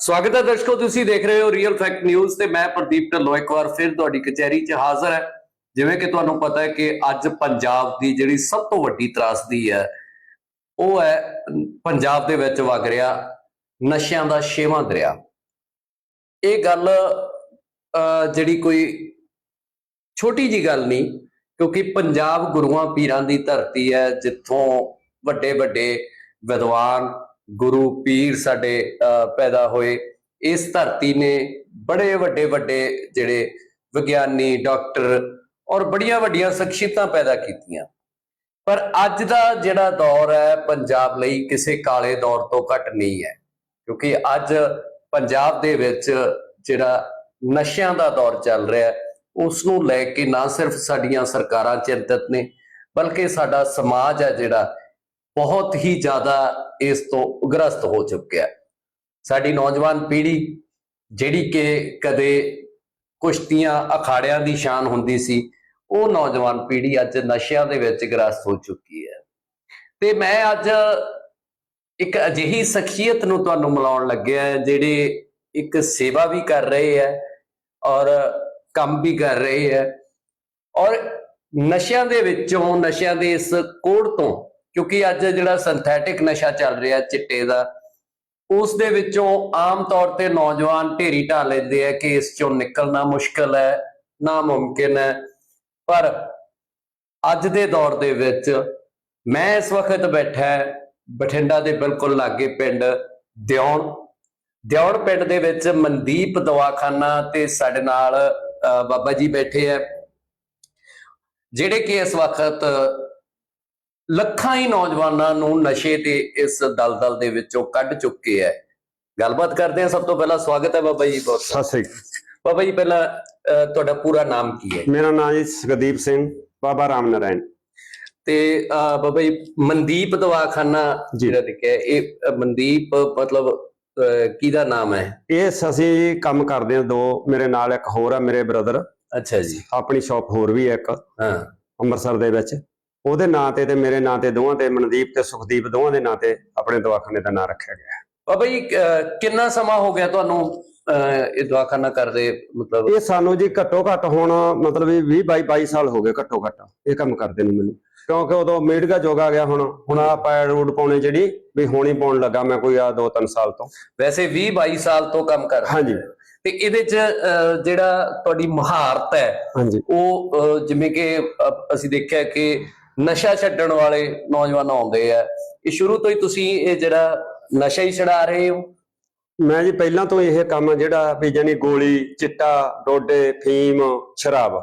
ਸਵਾਗਤ ਹੈ ਦਰਸ਼ਕੋ ਤੁਸੀਂ ਦੇਖ ਰਹੇ ਹੋ ਰੀਅਲ ਫੈਕਟ ਨਿਊਜ਼ ਤੇ ਮੈਂ ਪ੍ਰਦੀਪ ਢੱਲੋਂ ਇੱਕ ਵਾਰ ਫਿਰ ਤੁਹਾਡੀ ਕਚਹਿਰੀ 'ਚ ਹਾਜ਼ਰ ਹੈ। ਜਿਵੇਂ ਕਿ ਤੁਹਾਨੂੰ ਪਤਾ ਹੈ ਕਿ ਅੱਜ ਪੰਜਾਬ ਦੀ ਜਿਹੜੀ ਸਭ ਤੋਂ ਵੱਡੀ ਤਰਾਸਦੀ ਹੈ ਉਹ ਹੈ ਪੰਜਾਬ ਦੇ ਵਿੱਚ ਵਗ ਰਿਹਾ ਨਸ਼ਿਆਂ ਦਾ ਛੇਵਾਂ ਦਰਿਆ। ਇਹ ਗੱਲ ਅਹ, ਜਿਹੜੀ ਕੋਈ ਛੋਟੀ ਜੀ ਗੱਲ ਨਹੀਂ ਕਿਉਂਕਿ ਪੰਜਾਬ ਗੁਰੂਆਂ ਪੀਰਾਂ ਦੀ ਧਰਤੀ ਹੈ ਜਿੱਥੋਂ ਵੱਡੇ ਵੱਡੇ ਵਿਦਵਾਨ ਗੁਰੂ ਪੀਰ ਸਾਡੇ ਅਹ, ਪੈਦਾ ਹੋਏ। ਇਸ ਧਰਤੀ ਨੇ ਬੜੇ ਵੱਡੇ ਵੱਡੇ ਜਿਹੜੇ ਵਿਗਿਆਨੀ ਡਾਕਟਰ ਔਰ ਬੜੀਆਂ ਵੱਡੀਆਂ ਸ਼ਖਸੀਅਤਾਂ ਪੈਦਾ ਕੀਤੀਆਂ। ਪਰ ਅੱਜ ਦਾ ਜਿਹੜਾ ਦੌਰ ਹੈ ਪੰਜਾਬ ਲਈ ਕਿਸੇ ਕਾਲੇ ਦੌਰ ਤੋਂ ਘੱਟ ਨਹੀਂ ਹੈ। ਕਿਉਂਕਿ ਅੱਜ ਪੰਜਾਬ ਦੇ ਵਿੱਚ ਜਿਹੜਾ ਨਸ਼ਿਆਂ ਦਾ ਦੌਰ ਚੱਲ ਰਿਹਾ ਹੈ ਉਸ ਨੂੰ ਲੈ ਕੇ ਨਾ ਸਿਰਫ ਸਾਡੀਆਂ ਸਰਕਾਰਾਂ ਚਿੰਤਤ ਨੇ ਬਲਕਿ ਸਾਡਾ ਸਮਾਜ ਹੈ ਜਿਹੜਾ ਬਹੁਤ ਹੀ ਜ਼ਿਆਦਾ ਇਸ ਤੋਂ ਉਗਰਸਤ ਹੋ ਚੁੱਕਿਆ ਸਾਡੀ ਨੌਜਵਾਨ ਪੀੜ੍ਹੀ ਜਿਹੜੀ ਕਿ ਕਦੇ ਕੁਸ਼ਤੀਆਂ, ਅਖਾੜਿਆਂ ਦੀ ਸ਼ਾਨ ਹੁੰਦੀ ਸੀ, ਉਹ ਨੌਜਵਾਨ ਪੀੜ੍ਹੀ ਅੱਜ ਨਸ਼ਿਆਂ ਦੇ ਵਿੱਚ ਗ੍ਰਸਤ ਹੋ ਚੁੱਕੀ ਹੈ। ਤੇ ਮੈਂ ਅੱਜ ਇੱਕ ਅਜਿਹੀ ਸ਼ਖਸੀਅਤ ਨੂੰ ਤੁਹਾਨੂੰ ਮਿਲਾਉਣ ਲੱਗਿਆ ਜਿਹੜੇ ਇੱਕ ਸੇਵਾ ਵੀ ਕਰ ਰਹੇ ਹੈ ਔਰ ਕੰਮ ਵੀ ਕਰ ਰਹੇ ਹੈ। ਔਰ ਨਸ਼ਿਆਂ ਦੇ ਵਿੱਚੋਂ, ਨਸ਼ਿਆਂ ਦੇ ਇਸ ਕੋੜ ਤੋਂ ਕਿਉਂਕਿ ਅੱਜ ਜਿਹੜਾ ਸਿੰਥੈਟਿਕ ਨਸ਼ਾ ਚੱਲ ਰਿਹਾ ਚਿੱਟੇ ਦਾ ਉਸ ਦੇ ਵਿੱਚੋਂ ਆਮ ਤੌਰ ਤੇ ਨੌਜਵਾਨ ਢੇਰੀ ਢਾ ਲੈਂਦੇ ਆ ਕਿ ਇਸ ਚੋਂ ਨਿਕਲਣਾ ਮੁਸ਼ਕਲ ਹੈ ਨਾ ਮੁਮਕਿਨ ਹੈ। ਪਰ ਅੱਜ ਦੇ ਦੌਰ ਦੇ ਵਿੱਚ ਮੈਂ ਇਸ ਵਕਤ ਬੈਠਾ ਬਠਿੰਡਾ ਦੇ ਬਿਲਕੁਲ ਲਾਗੇ ਪਿੰਡ ਦਿਉਣ ਦਿਉਣ ਪਿੰਡ ਦੇ ਵਿੱਚ ਮਨਦੀਪ ਦਵਾਖਾਨਾ ਤੇ ਸਾਡੇ ਨਾਲ ਅ, ਬਾਬਾ ਜੀ ਬੈਠੇ ਆ ਜਿਹੜੇ ਕਿ ਇਸ ਵਕਤ ਲੱਖਾਂ ਹੀ ਨੌਜਵਾਨਾਂ ਨੂੰ ਨਸ਼ੇ ਦੇ ਇਸ ਦਲਦਲ ਦੇ ਵਿੱਚੋਂ ਕੱਢ ਚੁੱਕੇ ਹੈ ਗੱਲਬਾਤ ਕਰਦੇ ਹਾਂ। ਸਭ ਤੋਂ ਪਹਿਲਾਂ ਸਵਾਗਤ ਹੈ ਬਾਬਾ ਜੀ ਬਹੁਤ ਸਤਿ ਸ੍ਰੀ ਅਕਾਲ। ਬਾਬਾ ਜੀ ਪਹਿਲਾਂ ਤੁਹਾਡਾ ਪੂਰਾ ਨਾਮ ਕੀ ਹੈ? ਮੇਰਾ ਨਾਮ ਜੀ ਸੁਖਦੀਪ ਸਿੰਘ ਬਾਬਾ ਰਾਮ ਨਾਰਾਇਣ। ਤੇ ਬਾਬਾ ਜੀ ਮਨਦੀਪ ਦਵਾਖਾਨਾ। ਜਿਹੜਾ ਲਿਖਿਆ ਇਹ ਮਨਦੀਪ ਮਤਲਬ ਕਿਹਦਾ ਨਾਮ ਹੈ? ਇਹ ਅਸੀਂ ਕੰਮ ਕਰਦੇ ਹਾਂ ਦੋ ਮੇਰੇ ਨਾਲ ਇੱਕ ਹੋਰ ਆ ਮੇਰੇ ਬ੍ਰਦਰ। ਅੱਛਾ ਜੀ। ਆਪਣੀ ਸ਼ਾਪ ਹੋਰ ਵੀ ਹੈ ਇੱਕ ਹਾਂ। ਅੰਮ੍ਰਿਤਸਰ ਦੇ ਵਿੱਚ। ਉਹਦੇ ਨਾਂ ਤੇ ਤੇ ਮੇਰੇ ਨਾਂ ਤੇ ਦੋਵਾਂ ਤੇ ਮਨਦੀਪ ਤੇ ਸੁਖਦੀਪ ਦੋਵਾਂ ਦੇ ਨਾਂ ਤੇ ਆਪਣੇ ਦਵਾਖਾਨੇ ਦਾ ਨਾਂ ਰੱਖਿਆ ਗਿਆ। ਬਾਬਾ ਜੀ ਕਿੰਨਾ ਸਮਾਂ ਹੋ ਗਿਆ ਤੁਹਾਨੂੰ ਇਹ ਦਵਾਖਾਨਾ ਕਰਦੇ ਮਤਲਬ? ਇਹ ਸਾਨੂੰ ਜੀ ਘੱਟੋ ਘੱਟ ਹੁਣ ਮਤਲਬ ਵੀ 20 22 22 ਸਾਲ ਹੋ ਗਏ ਘੱਟੋ ਘੱਟ ਇਹ ਕੰਮ ਕਰਦੇ ਨੂੰ ਮੈਨੂੰ। ਕਿਉਂਕਿ ਉਦੋਂ ਮੀਡੀਆ ਜੋਗ ਆ ਗਿਆ ਹੁਣ ਹੁਣ ਆ ਪੈਡ ਰੂਡ ਪਾਉਣੇ ਜਿਹੜੀ ਵੀ ਹੋਣੀ ਪਾਉਣ ਲੱਗਾ ਮੈਂ ਕੋਈ ਆ 2-3 ਸਾਲ ਤੋਂ। ਵੈਸੇ 20 22 ਸਾਲ ਤੋਂ ਕੰਮ ਕਰ ਹਾਂਜੀ। ਤੇ ਇਹਦੇ ਚ ਜਿਹੜਾ ਤੁਹਾਡੀ ਮਹਾਰਤ ਹੈ ਹਾਂਜੀ। ਉਹ ਜਿਵੇਂ ਕਿ ਅਸੀਂ ਦੇਖਿਆ ਕਿ ਨਸ਼ਾ ਛੱਡਣ ਵਾਲੇ ਨੌਜਵਾਨ ਆਉਂਦੇ ਆ। ਇਹ ਸ਼ੁਰੂ ਤੋਂ ਹੀ ਤੁਸੀਂ ਇਹ ਜਿਹੜਾ ਨਸ਼ਾ ਹੀ ਛਡਾ ਰਹੇ ਹੋ? ਮੈਂ ਜੀ ਪਹਿਲਾਂ ਤੋਂ ਇਹ ਕੰਮ ਜਿਹੜਾ ਵੀ ਜਾਨੀ ਗੋਲੀ ਚਿੱਟਾ ਡੋਡੇ ਫੀਮ ਸ਼ਰਾਬ।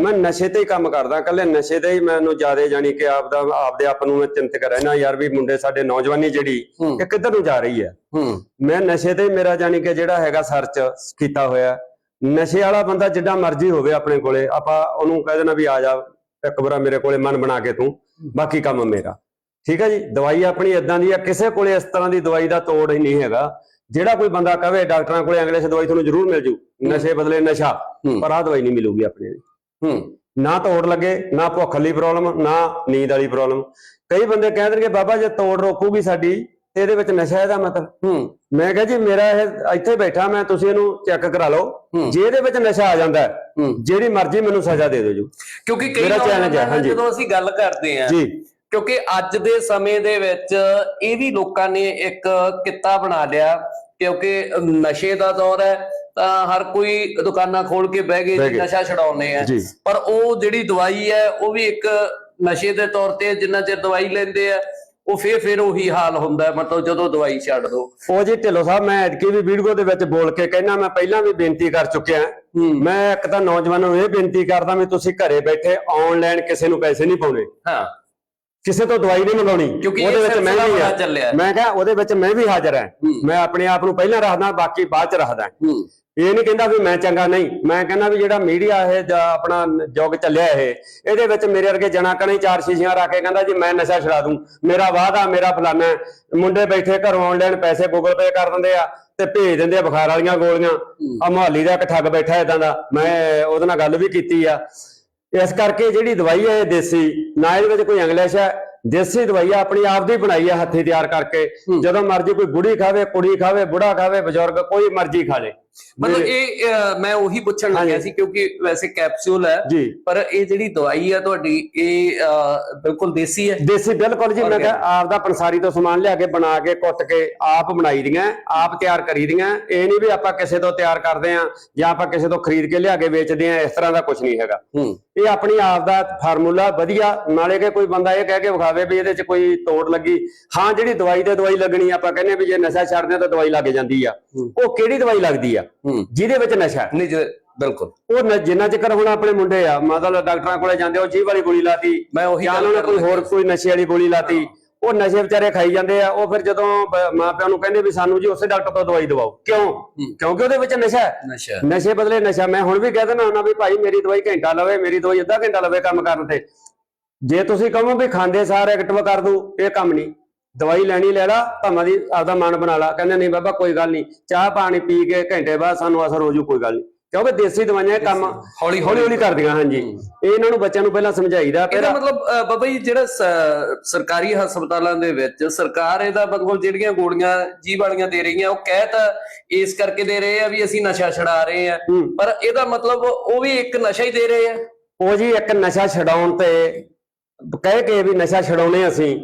ਮੈਂ ਨਸ਼ੇ ਤੇ ਹੀ ਕੰਮ ਕਰਦਾ। ਕੱਲੇ ਨਸ਼ੇ ਤੇ ਹੀ ਮੈਨੂੰ ਜ਼ਿਆਦਾ ਜਾਨੀ ਕਿ ਆਪ ਦਾ ਆਪਦੇ ਆਪ ਨੂੰ ਮੈਂ ਚਿੰਤ ਕਰ ਰਹਿਣਾ ਯਾਰ ਵੀ ਮੁੰਡੇ ਸਾਡੇ ਨੌਜਵਾਨੀ ਜਿਹੜੀ ਇਹ ਕਿੱਧਰ ਨੂੰ ਜਾ ਰਹੀ ਹੈ? ਮੈਂ ਨਸ਼ੇ ਤੇ ਮੇਰਾ ਜਾਨੀ ਕਿ ਜਿਹੜਾ ਹੈਗਾ ਸਰਚ ਕੀਤਾ ਹੋਇਆ। ਨਸ਼ੇ ਵਾਲਾ ਬੰਦਾ ਜਿੱਡਾ ਮਰਜ਼ੀ ਹੋਵੇ ਆਪਣੇ ਕੋਲੇ ਆਪਾਂ ਉਹਨੂੰ ਕਹਿ ਦੇਣਾ ਵੀ ਆ ਜਾ ਇੱਕ ਵਾਰ ਮੇਰੇ ਕੋਲੇ ਮਨ ਬਣਾ ਕੇ ਤੂੰ ਬਾਕੀ ਕੰਮ ਮੇਰਾ। ਠੀਕ ਹੈ ਜੀ? ਦਵਾਈ ਆਪਣੀ ਇਦਾਂ ਦੀ ਆ ਕਿਸੇ ਕੋਲੇ ਇਸ ਤਰ੍ਹਾਂ ਦੀ ਦਵਾਈ ਦਾ ਤੋੜ ਹੀ ਨਹੀਂ ਹੈਗਾ। ਜਿਹੜਾ ਕੋਈ ਬੰਦਾ ਕਵੇ ਡਾਕਟਰਾਂ ਕੋਲੇ ਇੰਗਲਿਸ਼ ਦਵਾਈ ਤੁਹਾਨੂੰ ਜ਼ਰੂਰ ਮਿਲ ਜੂ। ਨਸ਼ੇ ਬਦਲੇ ਨਸ਼ਾ। ਪਰ ਆਹ ਦਵਾਈ ਨਹੀਂ ਮਿਲੂਗੀ ਆਪਣੇ ਹੂੰ। ਨਾ ਤੋੜ ਲੱਗੇ ਨਾ ਭੁੱਖ ਵਾਲੀ ਪ੍ਰੋਬਲਮ ਨਾ ਨੀਂਦ ਵਾਲੀ ਪ੍ਰੋਬਲਮ ਕਈ ਬੰਦੇ ਕਹਿ ਦੇਣਗੇ ਬਾਬਾ ਜੇ ਤੋੜ ਰੋਕੂਗੀ ਸਾਡੀ ਤੇ ਇਹਦੇ ਵਿੱਚ ਨਸ਼ਾ ਇਹਦਾ ਮਤਲਬ ਹੂੰ। ਮੈਂ ਕਿਹਾ ਜੀ ਮੇਰਾ ਇਹ ਇੱਥੇ ਬੈਠਾ ਮੈਂ ਤੁਸੀਂ ਇਹਨੂੰ ਚੈੱਕ ਕਰਾ ਲਓ। ਹੂੰ। ਜੇ ਇਹਦੇ ਵਿੱਚ ਨਸ਼ਾ ਆ ਜਾਂਦਾ ਹੈ, ਹੂੰ ਜਿਹੜੀ ਮਰਜ਼ੀ ਮੈਨੂੰ ਸਜ਼ਾ ਦੇ ਦਿਓ ਜੀ। ਕਿਉਂਕਿ ਕਈ ਮੇਰਾ challenge ਹੈ, ਨੌਜਵਾਨਾਂ ਨਾਲ ਹਾਂਜੀ। ਜਦੋਂ ਅਸੀਂ ਗੱਲ ਕਰਦੇ ਆ ਜੀ। ਕਿਉਂਕਿ ਅੱਜ ਦੇ ਸਮੇਂ ਦੇ ਵਿੱਚ ਇਹ ਵੀ ਲੋਕਾਂ ਨੇ ਇੱਕ ਕਿੱਤਾ ਬਣਾ ਲਿਆ ਕਿਉਂਕਿ ਨਸ਼ੇ ਦਾ ਦੌਰ ਹੈ ਤਾਂ ਹਰ ਕੋਈ ਦੁਕਾਨਾਂ ਖੋਲ ਕੇ ਬਹਿ ਗਏ ਬਹਿ ਜੀ ਗਏ। ਨਸ਼ਾ ਛਡਾਉਨੇ ਆ। ਜੀ। ਪਰ ਉਹ ਜਿਹੜੀ ਦਵਾਈ ਹੈ ਉਹ ਵੀ ਇੱਕ ਨਸ਼ੇ ਦੇ ਤੌਰ ਤੇ ਜਿੰਨਾ ਚਿਰ ਦਵਾਈ ਲੈਂਦੇ ਆ ਉਹ ਫੇਰ ਫੇਰ ਉਹੀ ਹਾਲ ਹੁੰਦਾ ਮਤਲਬ ਜਦੋਂ ਦਵਾਈ ਛੱਡ ਦੋ। ਉਹ ਜੀ ਢਿੱਲੋਂ ਸਾਹਿਬ ਮੈਂ ਐਤਕੀ ਵੀ ਵੀਡੀਓ ਦੇ ਵਿੱਚ ਬੋਲ ਕੇ ਕਹਿਣਾ ਮੈਂ ਪਹਿਲਾਂ ਵੀ ਬੇਨਤੀ ਕਰ ਚੁੱਕਿਆ ਮੈਂ ਇੱਕ ਤਾਂ ਨੌਜਵਾਨਾਂ ਨੂੰ ਇਹ ਬੇਨਤੀ ਕਰਦਾ ਵੀ ਤੁਸੀਂ ਘਰੇ ਬੈਠੇ ਆਨਲਾਈਨ ਕਿਸੇ ਨੂੰ ਪੈਸੇ ਨਹੀਂ ਪਾਉਣੇ। ਹਾਂ। ਕਿਸੇ ਤੋਂ ਦਵਾਈ ਨਹੀਂ ਮੰਗਾਉਣੀ। ਕਿਉਂਕਿ ਉਹਦੇ ਵਿੱਚ ਮੈਂ ਵੀ ਹੈ। ਮੈਂ ਕਿਹਾ ਉਹਦੇ ਵਿੱਚ ਮੈਂ ਵੀ ਹਾਜ਼ਰ ਹਾਂ। ਮੈਂ ਆਪਣੇ ਆਪ ਨੂੰ ਪਹਿਲਾਂ ਰੱਖਦਾ ਬਾਕੀ ਬਾਅਦ ਚ ਰੱਖਦਾ। ਇਹ ਨਹੀਂ ਕਹਿੰਦਾ ਵੀ ਮੈਂ ਚੰਗਾ ਨਹੀਂ ਮੈਂ ਕਹਿੰਦਾ ਵੀ ਜਿਹੜਾ ਮੀਡੀਆ ਇਹ ਜਾਂ ਆਪਣਾ ਯੁੱਗ ਚੱਲਿਆ ਇਹ ਇਹਦੇ ਵਿੱਚ ਮੇਰੇ ਵਰਗੇ ਜਣਾ ਕਣੇ ਚਾਰ ਸ਼ੀਸ਼ੀਆਂ ਰੱਖ ਕੇ ਕਹਿੰਦਾ ਜੀ ਮੈਂ ਨਸ਼ਾ ਛਡਾ ਦੂੰ ਮੇਰਾ ਵਾਅਦਾ ਮੇਰਾ ਫਲਾਨਾ। ਮੁੰਡੇ ਬੈਠੇ ਘਰੋਂ ਆਨਲਾਈਨ ਪੈਸੇ ਗੂਗਲ ਪੇ ਕਰ ਦਿੰਦੇ ਆ ਤੇ ਭੇਜ ਦਿੰਦੇ ਆ ਬੁਖਾਰ ਵਾਲੀਆਂ ਗੋਲੀਆਂ। ਆ ਮੁਹੱਲੀ ਦਾ ਇੱਕ ਠੱਗ ਬੈਠਾ ਇਦਾਂ ਦਾ ਮੈਂ ਉਹਦੇ ਨਾਲ ਗੱਲ ਵੀ ਕੀਤੀ ਆ। ਇਸ ਕਰਕੇ ਜਿਹੜੀ ਦਵਾਈ ਹੈ ਇਹ ਦੇਸੀ ਨਾ ਇਹਦੇ ਵਿੱਚ ਕੋਈ ਇੰਗਲਿਸ਼ ਹੈ ਦੇਸੀ ਦਵਾਈ ਆ ਆਪਣੀ ਆਪ ਦੀ ਬਣਾਈ ਆ ਹੱਥੀ ਤਿਆਰ ਕਰਕੇ। ਜਦੋਂ ਮਰਜ਼ੀ ਕੋਈ ਬੁੜੀ ਖਾਵੇ ਕੁੜੀ ਖਾਵੇ ਬੁੜਾ ਖਾਵੇ ਬਜ਼ੁਰਗ ਕੋਈ ਮਰਜ਼ੀ ਖਾ ਲੇ। ਮਤਲਬ ਇਹ ਅਹ, ਮੈਂ ਉਹੀ ਪੁੱਛਣ ਲੱਗਿਆ ਹਾਂਜੀ। ਸੀ ਕਿਉਂਕਿ ਵੈਸੇ ਕੈਪਸੂਲ ਹੈ ਜੀ। ਪਰ ਇਹ ਜਿਹੜੀ ਦਵਾਈ ਹੈ ਤੁਹਾਡੀ ਇਹ ਅਹ, ਬਿਲਕੁਲ ਦੇਸੀ ਹੈ? ਦੇਸੀ ਬਿਲਕੁਲ ਜੀ ਮੈਂ ਕਿਹਾ ਆਪ ਦਾ ਪੰਸਾਰੀ ਤੋਂ ਸਮਾਨ ਲਿਆ ਕੇ ਬਣਾ ਕੇ ਕੁੱਟ ਕੇ ਆਪ ਬਣਾਈ ਦੀਆਂ ਆਪ ਤਿਆਰ ਕਰੀ ਦੀਆਂ। ਇਹ ਨਹੀਂ ਵੀ ਆਪਾਂ ਕਿਸੇ ਤੋਂ ਤਿਆਰ ਕਰਦੇ ਆ ਜਾਂ ਆਪਾਂ ਕਿਸੇ ਤੋਂ ਖਰੀਦ ਕੇ ਲਿਆ ਕੇ ਵੇਚਦੇ ਆ ਇਸ ਤਰ੍ਹਾਂ ਦਾ ਕੁਝ ਨਹੀਂ ਹੈਗਾ। ਹੂੰ। ਇਹ ਆਪਣੀ ਆਪ ਦਾ ਫਾਰਮੂਲਾ ਵਧੀਆ ਨਾਲੇ ਕਿ ਕੋਈ ਬੰਦਾ ਇਹ ਕਹਿ ਕੇ ਵਿਖਾਵੇ ਵੀ ਇਹਦੇ 'ਚ ਕੋਈ ਤੋੜ ਲੱਗੀ। ਹਾਂ ਜਿਹੜੀ ਦਵਾਈ ਤੇ ਦਵਾਈ ਲੱਗਣੀ ਆਪਾਂ ਕਹਿੰਦੇ ਵੀ ਜੇ ਨਸ਼ਾ ਛੱਡਦੇ ਆ ਤਾਂ ਦਵਾਈ ਲੱਗ ਜਾਂਦੀ ਆ। ਉਹ ਕਿਹੜੀ ਦਵਾਈ ਲੱਗਦੀ ਆ? ਜਿਹਦੇ ਵਿੱਚ ਨਸ਼ਾ। ਨਹੀਂ ਜੀ, ਬਿਲਕੁਲ। ਉਹ ਜਿੰਨਾ ਚਿਰ ਹੁਣ ਆਪਣੇ ਮੁੰਡੇ ਆ ਮਤਲਬ ਡਾਕਟਰਾਂ ਕੋਲੇ ਜਾਂਦੇ ਉਹ ਜੀਭ ਵਾਲੀ ਗੋਲੀ ਲਾਤੀ। ਮੈਂ ਉਹੀ ਗੱਲ ਉਹਨਾਂ ਕੋਈ ਹੋਰ ਕੋਈ ਨਸ਼ੇ ਵਾਲੀ ਗੋਲੀ ਲਾਤੀ। ਉਹ ਨਸ਼ੇ ਵਿਚਾਰੇ ਖਾਈ ਜਾਂਦੇ ਆ। ਉਹ ਫਿਰ ਜਦੋਂ ਮਾਪਿਆਂ ਨੂੰ ਕਹਿੰਦੇ ਵੀ ਸਾਨੂੰ ਜੀ ਉਸੇ ਡਾਕਟਰ ਤੋਂ ਦਵਾਈ ਦਵਾਓ। ਕਿਉਂ? ਕਿਉਂਕਿ ਉਹਦੇ ਵਿੱਚ ਨਸ਼ਾ ਹੈ। ਨਸ਼ਾ। ਨਸ਼ੇ ਬਦਲੇ ਨਸ਼ਾ। ਮੈਂ ਹੁਣ ਵੀ ਕਹਿ ਦਿੰਦਾ ਹੁੰਦਾ ਵੀ ਭਾਈ ਮੇਰੀ ਦਵਾਈ ਘੰਟਾ ਲਵੇ ਮੇਰੀ ਦਵਾਈ ਅੱਧਾ ਘੰਟਾ ਲਵੇ ਕੰਮ ਕਰਨ ਤੇ। ਜੇ ਤੁਸੀਂ ਕਹੋ ਵੀ ਖਾਂਦੇ ਸਾਰ ਐਕਟਿਵ ਕਰ ਦੂ ਇਹ ਕੰਮ ਨਹੀਂ। ਦਵਾਈ ਲੈਣੀ ਲੈ ਲਾ ਭਾਵੇਂ ਦੀ ਆਪਦਾ ਮਨ ਬਣਾ ਲਾ। ਕਹਿੰਦੇ ਨਹੀਂ ਬਾਬਾ ਕੋਈ ਗੱਲ ਨਹੀਂ। ਚਾਹ ਪਾਣੀ ਪੀ ਕੇ ਘੰਟੇ ਬਾਅਦ ਸਾਨੂੰ ਅਸਰ ਹੋ ਜੂ ਕੋਈ ਗੱਲ ਨਹੀਂ। ਕਿਉਂਕਿ ਦੇਸੀ ਦਵਾਈਆਂ ਕੰਮ ਹੌਲੀ ਹੌਲੀ ਹੌਲੀ ਕਰਦੀਆਂ ਹਾਂਜੀ। ਇਹ ਇਹਨਾਂ ਨੂੰ ਬੱਚਿਆਂ ਨੂੰ ਪਹਿਲਾਂ ਸਮਝਾਈਦਾ ਫਿਰ ਇਹਦਾ ਮਤਲਬ ਬਾਬਾ ਜੀ ਜਿਹੜਾ ਸਰਕਾਰੀ ਹਸਪਤਾਲਾਂ ਦੇ ਵਿੱਚ ਸਰਕਾਰ ਇਹਦਾ ਮਤਲਬ ਜਿਹੜੀਆਂ ਗੋਲੀਆਂ ਜੀਭ ਵਾਲੀਆਂ ਦੇ ਰਹੀਆਂ ਉਹ ਕਹਿ ਤਾਂ ਇਸ ਕਰਕੇ ਦੇ ਰਹੇ ਆ ਵੀ ਅਸੀਂ ਨਸ਼ਾ ਛਡਾ ਰਹੇ ਆ। ਪਰ ਇਹਦਾ ਮਤਲਬ ਉਹ ਵੀ ਇੱਕ ਨਸ਼ਾ ਹੀ ਦੇ ਰਹੇ ਆ। ਉਹ ਜੀ ਇੱਕ ਨਸ਼ਾ ਛਡਾਉਣ ਤੇ ਕਹਿ ਕੇ ਵੀ ਨਸ਼ਾ ਛਡਾਉਣੇ ਅਸੀਂ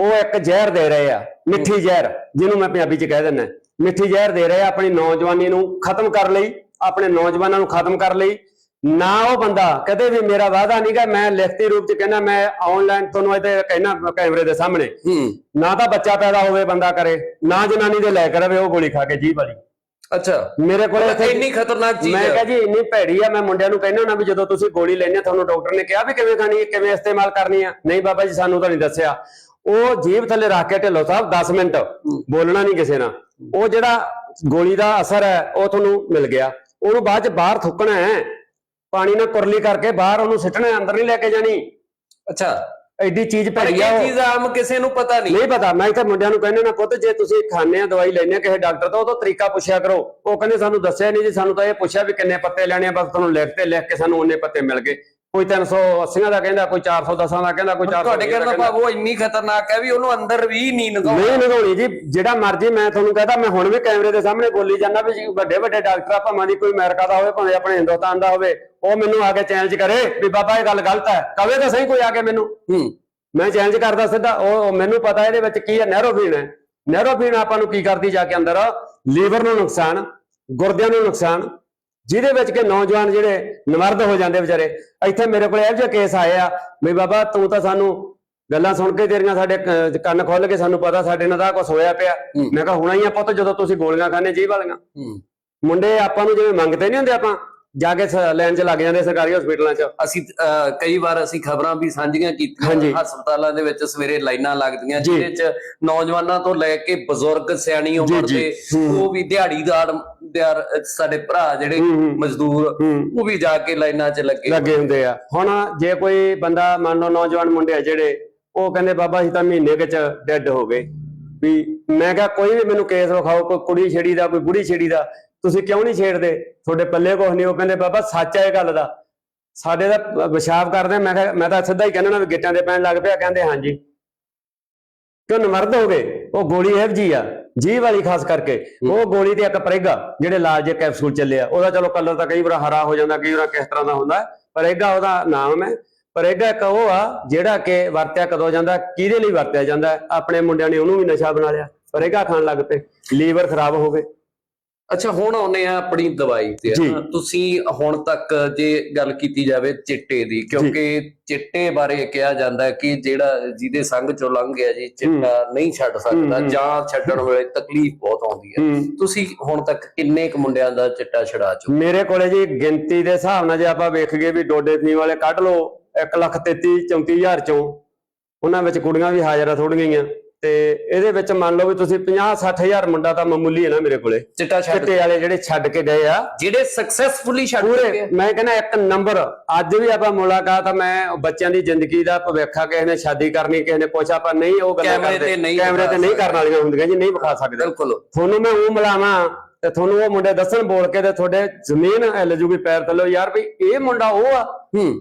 ਉਹ ਇੱਕ ਜ਼ਹਿਰ ਦੇ ਰਹੇ ਆ ਮਿੱਠੀ ਜ਼ਹਿਰ ਜਿਹਨੂੰ ਮੈਂ ਪੰਜਾਬੀ ਚ ਕਹਿ ਦਿੰਦਾ। ਮਿੱਠੀ ਜ਼ਹਿਰ ਦੇ ਰਹੇ ਆ ਆਪਣੀ ਨੌਜਵਾਨੀ ਨੂੰ ਖਤਮ ਕਰ ਲਈ ਆਪਣੇ ਨੌਜਵਾਨਾਂ ਨੂੰ ਖਤਮ ਕਰ ਲਈ। ਨਾ ਉਹ ਬੰਦਾ ਕਦੇ ਵੀ ਮੇਰਾ ਵਾਅਦਾ ਨਹੀਂਗਾ ਮੈਂ ਲਿਖਤੀ ਰੂਪ ਚ ਕਹਿੰਦਾ ਮੈਂ ਆਨਲਾਈਨ ਤੁਹਾਨੂੰ ਇੱਥੇ ਕਹਿਣਾ ਕੈਮਰੇ ਦੇ ਸਾਹਮਣੇ। ਨਾ ਤਾਂ ਬੱਚਾ ਪੈਦਾ ਹੋਵੇ ਬੰਦਾ ਕਰੇ। ਨਾ ਜਨਾਨੀ ਦੇ ਲੈ ਕੇ ਰਵੇ ਉਹ ਗੋਲੀ ਖਾ ਕੇ ਜੀਭ ਵਾਲੀ। ਅੱਛਾ। ਮੇਰੇ ਕੋਲ ਇੱਥੇ ਇੰਨੀ ਖਤਰਨਾਕ ਚੀਜ਼ ਮੈਂ ਕਿਹਾ ਜੀ ਇੰਨੀ ਭੈੜੀ ਆ ਮੈਂ ਮੁੰਡਿਆਂ ਨੂੰ ਕਹਿੰਦਾ ਨਾ ਵੀ ਜਦੋਂ ਤੁਸੀਂ ਗੋਲੀ ਲੈਣੀ ਆ ਤੁਹਾਨੂੰ ਡਾਕਟਰ ਨੇ ਕਿਹਾ ਵੀ ਕਿਵੇਂ ਖਾਣੀ ਹੈ ਕਿਵੇਂ ਇਸਤੇਮਾਲ ਕਰਨੀ ਆ। ਨਹੀਂ ਬਾਬਾ ਜੀ ਸਾਨੂੰ ਤਾਂ ਨਹੀਂ ਦੱਸਿਆ। ਉਹ ਜੀਭ ਥੱਲੇ ਰੱਖ ਕੇ ਢਿੱਲੋਂ ਸਾਹਿਬ 10 ਮਿੰਟ। ਬੋਲਣਾ ਨਹੀਂ ਕਿਸੇ ਨਾਲ। ਉਹ ਜਿਹੜਾ ਗੋਲੀ ਦਾ ਅਸਰ ਹੈ ਉਹ ਤੁਹਾਨੂੰ ਮਿਲ ਗਿਆ। ਉਹਨੂੰ ਬਾਅਦ ਚ ਬਾਹਰ ਥੁੱਕਣਾ ਹੈ। ਪਾਣੀ ਨਾਲ ਕੁਰਲੀ ਕਰਕੇ ਬਾਹਰ ਉਹਨੂੰ ਸਿੱਟਣਾ ਹੈ, ਅੰਦਰ ਨਹੀਂ ਲੈ ਕੇ ਜਾਣੀ। ਅੱਛਾ। ਐਡੀ ਚੀਜ਼ ਭੈੜੀ ਆ ਇਹ ਉਹ। ਚੀਜ਼ ਆਮ ਕਿਸੇ ਨੂੰ ਪਤਾ ਨਹੀਂ। ਨਹੀਂ ਪਤਾ ਮੈਂ ਇੱਥੇ ਮੁੰਡਿਆਂ ਨੂੰ ਕਹਿੰਦਾ ਨਾ ਪੁੱਤ ਜੇ ਤੁਸੀਂ ਖਾਣੇ ਆ ਦਵਾਈ ਲੈਣੇ ਆ ਕਿਸੇ ਡਾਕਟਰ ਤੋਂ ਉਹ ਤੋਂ ਤਰੀਕਾ ਪੁੱਛਿਆ ਕਰੋ। ਉਹ ਕਹਿੰਦੇ ਸਾਨੂੰ ਦੱਸਿਆ ਨਹੀਂ ਜੀ ਸਾਨੂੰ ਤਾਂ ਇਹ ਪੁੱਛਿਆ ਵੀ ਕਿੰਨੇ ਪੱਤੇ ਲੈਣੇ ਆ ਬਸ ਤੁਹਾਨੂੰ ਲਿਖ ਤੇ ਲਿਖ ਕੇ ਸਾਨੂੰ ਉਹਨੇ ਪੱਤੇ ਮਿਲ ਗਏ। ਕੋਈ 380 ਦਾ ਕਹਿੰਦਾ ਕੋਈ 410 ਦਾ ਕਹਿੰਦਾ ਕੋਈ 400 ਤੁਹਾਡੇ ਕਹਿਣ ਦਾ ਭਾਵ ਉਹ ਇੰਨੀ ਖਤਰਨਾਕ ਹੈ ਵੀ ਉਹਨੂੰ ਅੰਦਰ ਵੀ ਨਹੀਂ ਨਗਾਉਣਾ। ਨਹੀਂ ਨਗਾਉਣੀ ਜੀ ਜਿਹੜਾ ਮਰਜ਼ੀ ਮੈਂ ਤੁਹਾਨੂੰ ਕਹਦਾ ਮੈਂ ਹੁਣ ਵੀ ਕੈਮਰੇ ਦੇ ਸਾਹਮਣੇ ਬੋਲੀ ਜਾਂਦਾ ਵੀ ਵੱਡੇ ਵੱਡੇ ਡਾਕਟਰ ਆ ਭਾਵੇਂ ਦੀ ਕੋਈ ਅਮਰੀਕਾ ਦਾ ਹੋਵੇ ਭਾਵੇਂ ਆਪਣੇ ਹਿੰਦੁਸਤਾਨ ਦਾ ਹੋਵੇ ਉਹ ਮੈਨੂੰ ਆ ਕੇ ਚੈਲੰਜ ਕਰੇ ਵੀ ਬਾਬਾ ਇਹ ਗੱਲ ਗਲਤ ਹੈ। ਕਵੇ ਤਾਂ ਸਹੀ ਕੋਈ ਆ ਕੇ ਮੈਨੂੰ। ਹੂੰ। ਮੈਂ ਚੈਲੰਜ ਕਰਦਾ ਸਿੱਧਾ ਉਹ ਉਹ ਮੈਨੂੰ ਪਤਾ ਇਹਦੇ ਵਿੱਚ ਕੀ ਹੈ ਨੈਰੋਫੀਨ ਹੈ। ਨੈਰੋਫੀਨ ਆਪਾਂ ਨੂੰ ਕੀ ਕਰਦੀ ਜਾ ਕੇ ਅੰਦਰ? ਲੀਵਰ ਨੂੰ ਨੁਕਸਾਨ ਗੁਰਦਿਆਂ ਨੂੰ ਨੁਕਸਾਨ ਜਿਹਦੇ ਵਿੱਚ ਕਿ ਨੌਜਵਾਨ ਜਿਹੜੇ ਨਮਰਦ ਹੋ ਜਾਂਦੇ ਵਿਚਾਰੇ ਇੱਥੇ ਮੇਰੇ ਕੋਲ ਇਹੋ ਜਿਹੇ ਕੇਸ ਆਏ ਆ ਵੀ ਬਾਬਾ ਤੂੰ ਤਾਂ ਸਾਨੂੰ ਗੱਲਾਂ ਸੁਣ ਕੇ ਤੇਰੀਆਂ ਸਾਡੇ ਕੰਨ ਖੁੱਲ ਕੇ ਸਾਨੂੰ ਪਤਾ ਸਾਡੇ ਨਾਲ ਤਾਂ ਕੁਝ ਹੋਇਆ ਪਿਆ। ਮੈਂ ਕਿਹਾ ਹੁਣਾ ਹੀ ਆ ਪੁੱਤ ਜਦੋਂ ਤੁਸੀਂ ਗੋਲੀਆਂ ਖਾਣੇ ਜੀਭ ਵਾਲੀਆਂ? ਮੁੰਡੇ ਆਪਾਂ ਨੂੰ ਜਿਵੇਂ ਮੰਗਦੇ ਨਹੀਂ ਹੁੰਦੇ ਆਪਾਂ। ਜਾ ਕੇ ਲਾਈਨ 'ਚ ਲੱਗ ਜਾਂਦੇ ਸਰਕਾਰੀ ਹਸਪੀਟਲਾਂ 'ਚ ਅਸੀਂ ਅਹ, ਕਈ ਵਾਰ ਅਸੀਂ ਖਬਰਾਂ ਵੀ ਸਾਂਝੀਆਂ ਕੀਤੀਆਂ। ਹਸਪਤਾਲਾਂ ਦੇ ਵਿੱਚ ਸਵੇਰੇ ਲਾਈਨਾਂ ਲੱਗਦੀਆਂ ਜੀ। ਜਿਹਦੇ ਚ ਨੌਜਵਾਨਾਂ ਤੋਂ ਲੈ ਕੇ ਬਜ਼ੁਰਗ ਸਿਆਣੀ ਉਮਰ ਜੀ। ਦੇ ਹੂੰ। ਉਹ ਵੀ ਦਿਹਾੜੀਦਾਰ ਦਿਹਾੜ ਸਾਡੇ ਭਰਾ ਜਿਹੜੇ ਹੂੰ, ਹੂੰ। ਮਜ਼ਦੂਰ ਹੂੰ ਉਹ ਵੀ ਜਾ ਕੇ ਲਾਈਨਾਂ 'ਚ ਲੱਗੇ ਲੱਗੇ ਹੁੰਦੇ ਆ ਹੁਣ ਜੇ ਕੋਈ ਬੰਦਾ ਮੰਨ ਲਓ ਨੌਜਵਾਨ ਮੁੰਡੇ ਆ ਜਿਹੜੇ ਉਹ ਕਹਿੰਦੇ ਬਾਬਾ ਅਸੀਂ ਤਾਂ ਮਹੀਨੇ ਕੁ ਚ ਡੈੱਡ ਹੋ ਗਏ ਵੀ ਮੈਂ ਕਿਹਾ ਕੋਈ ਵੀ ਮੈਨੂੰ ਕੇਸ ਵਿਖਾਓ ਕੋਈ ਕੁੜੀ ਛੇੜੀ ਦਾ ਕੋਈ ਬੁੜੀ ਛੇੜੀ ਦਾ ਤੁਸੀਂ ਕਿਉਂ ਨਹੀਂ ਛੇੜਦੇ? ਤੁਹਾਡੇ ਪੱਲੇ ਕੁਛ ਨਹੀਂ ਉਹ ਕਹਿੰਦੇ ਬਾਬਾ ਸੱਚ ਹੈ ਇਹ ਗੱਲ ਦਾ। ਸਾਡੇ ਦਾ ਵਿਸ਼ਾਪ ਕਰਦੇ ਆ। ਮੈਂ ਕਿਹਾ ਮੈਂ ਤਾਂ ਸਿੱਧਾ ਹੀ ਕਹਿੰਦਾ ਨਾ ਵੀ ਗਿੱਟਾਂ ਦੇ ਪੈਣ ਲੱਗ ਪਿਆ ਕਹਿੰਦੇ ਹਾਂਜੀ। ਕਿਉਂ ਨਮਰਦ ਹੋ ਗਏ? ਉਹ ਗੋਲੀ ਇਹ ਜੀ ਆ ਜੀਭ ਵਾਲੀ ਖਾਸ ਕਰਕੇ। ਉਹ ਗੋਲੀ ਤੇ ਇੱਕ ਪ੍ਰੇਗਾ ਜਿਹੜੇ ਲਾਲ ਜੇ ਕੈਪਸੂਲ ਚੱਲਿਆ ਉਹਦਾ ਚਲੋ ਕਲਰ ਤਾਂ ਕਈ ਵਾਰ ਹਰਾ ਹੋ ਜਾਂਦਾ ਕਈ ਵਾਰ ਕਿਸ ਤਰ੍ਹਾਂ ਦਾ ਹੁੰਦਾ। ਪ੍ਰੇਗਾ ਉਹਦਾ ਨਾਮ ਹੈ। ਪ੍ਰੇਗਾ ਇੱਕ ਉਹ ਆ ਜਿਹੜਾ ਕਿ ਵਰਤਿਆ ਕਦੋਂ ਜਾਂਦਾ ਕਿਹਦੇ ਲਈ ਵਰਤਿਆ ਜਾਂਦਾ? ਆਪਣੇ ਮੁੰਡਿਆਂ ਨੇ ਉਹਨੂੰ ਵੀ ਨਸ਼ਾ ਬਣਾ ਲਿਆ। ਪ੍ਰੇਗਾ ਖਾਣ ਲੱਗ ਪਏ ਲੀਵਰ ਖਰਾਬ ਹੋ ਗਏ। ਅੱਛਾ ਹੁਣ ਆਉਨੇ ਆ ਆਪਣੀ ਦਵਾਈ ਤੇ। ਜੀ। ਤੁਸੀਂ ਹੁਣ ਤੱਕ ਜੇ ਗੱਲ ਕੀਤੀ ਜਾਵੇ ਚਿੱਟੇ ਦੀ ਕਿਉਂਕਿ ਚਿੱਟੇ ਬਾਰੇ ਕਿਹਾ ਜਾਂਦਾ ਹੈ ਕਿ ਜਿਹੜਾ ਜਿਹਦੇ ਸੰਗ ਚੋਂ ਲੰਘ ਗਿਆ ਜੀ ਚਿੱਟਾ ਨਹੀਂ ਛੱਡ ਸਕਦਾ ਹੂੰ। ਜਾਂ ਛੱਡਣ ਵੇਲੇ ਤਕਲੀਫ ਬਹੁਤ ਆਉਂਦੀ ਹੈ। ਹੂੰ। ਤੁਸੀਂ ਹੁਣ ਤੱਕ ਕਿੰਨੇ ਕੁ ਮੁੰਡਿਆਂ ਦਾ ਚਿੱਟਾ ਛੜਾ ਚੁੱਕੇ ਮੇਰੇ ਕੋਲੇ ਜੀ ਗਿਣਤੀ ਦੇ ਹਿਸਾਬ ਨਾਲ ਜੇ ਆਪਾਂ ਵੇਖ ਗਏ ਵੀ ਡੋਡੇ ਫੀ ਵਾਲੇ ਕੱਢ ਲਓ 1 ਲੱਖ 33 34000 ਚੋਂ ਉਹਨਾਂ ਵਿੱਚ ਕੁੜੀਆਂ ਵੀ ਹਾਜ਼ਰ ਆ ਥੋੜੀਆਂ ਗਈਆਂ। ਤੇ ਇਹਦੇ ਵਿੱਚ ਮੰਨ ਲਓ ਵੀ ਤੁਸੀਂ 50 60000 ਮੁੰਡਾ ਤਾਂ ਮਾਮੂਲੀ ਹੈ ਨਾ ਮੇਰੇ ਕੋਲੇ। ਚਿੱਟਾ ਛੱਡ ਚਿੱਟੇ ਵਾਲੇ ਜਿਹੜੇ ਛੱਡ ਕੇ ਗਏ ਆ ਜਿਹੜੇ ਸਕਸੈਸਫੁਲੀ ਛੱਡ ਪੂਰੇ। ਮੈਂ ਕਹਿੰਦਾ ਇੱਕ ਨੰਬਰ ਅੱਜ ਵੀ ਆਪਾਂ ਮੁਲਾਕਾਤ ਆ ਮੈਂ ਬੱਚਿਆਂ ਦੀ ਜ਼ਿੰਦਗੀ ਦਾ ਭਵਿੱਖਾ ਕਿਸੇ ਨੇ ਸ਼ਾਦੀ ਕਰਨੀ ਕਿਸੇ ਨੇ ਪੁੱਛ ਆਪਾਂ ਨਹੀਂ ਉਹ ਗੱਲਾਂ ਕੈਮਰੇ ਕਰਦੇ। ਤੇ ਨਹੀਂ ਕੈਮਰੇ ਤੇ ਨਹੀਂ ਕਰਨ ਵਾਲੀਆਂ ਹੁੰਦੀਆਂ ਜੀ ਨਹੀਂ ਵਿਖਾ ਸਕਦੇ। ਬਿਲਕੁਲ। ਤੁਹਾਨੂੰ ਮੈਂ ਉਹ ਮਿਲਾਵਾਂ ਤੇ ਤੁਹਾਨੂੰ ਉਹ ਮੁੰਡੇ ਦੱਸਣ ਬੋਲ ਕੇ ਤੇ ਤੁਹਾਡੇ ਜ਼ਮੀਨ ਹਿੱਲ ਜੂਗੀ ਪੈਰ ਥੱਲੇ ਯਾਰ ਵੀ ਇਹ ਮੁੰਡਾ ਉਹ ਆ। ਹੂੰ।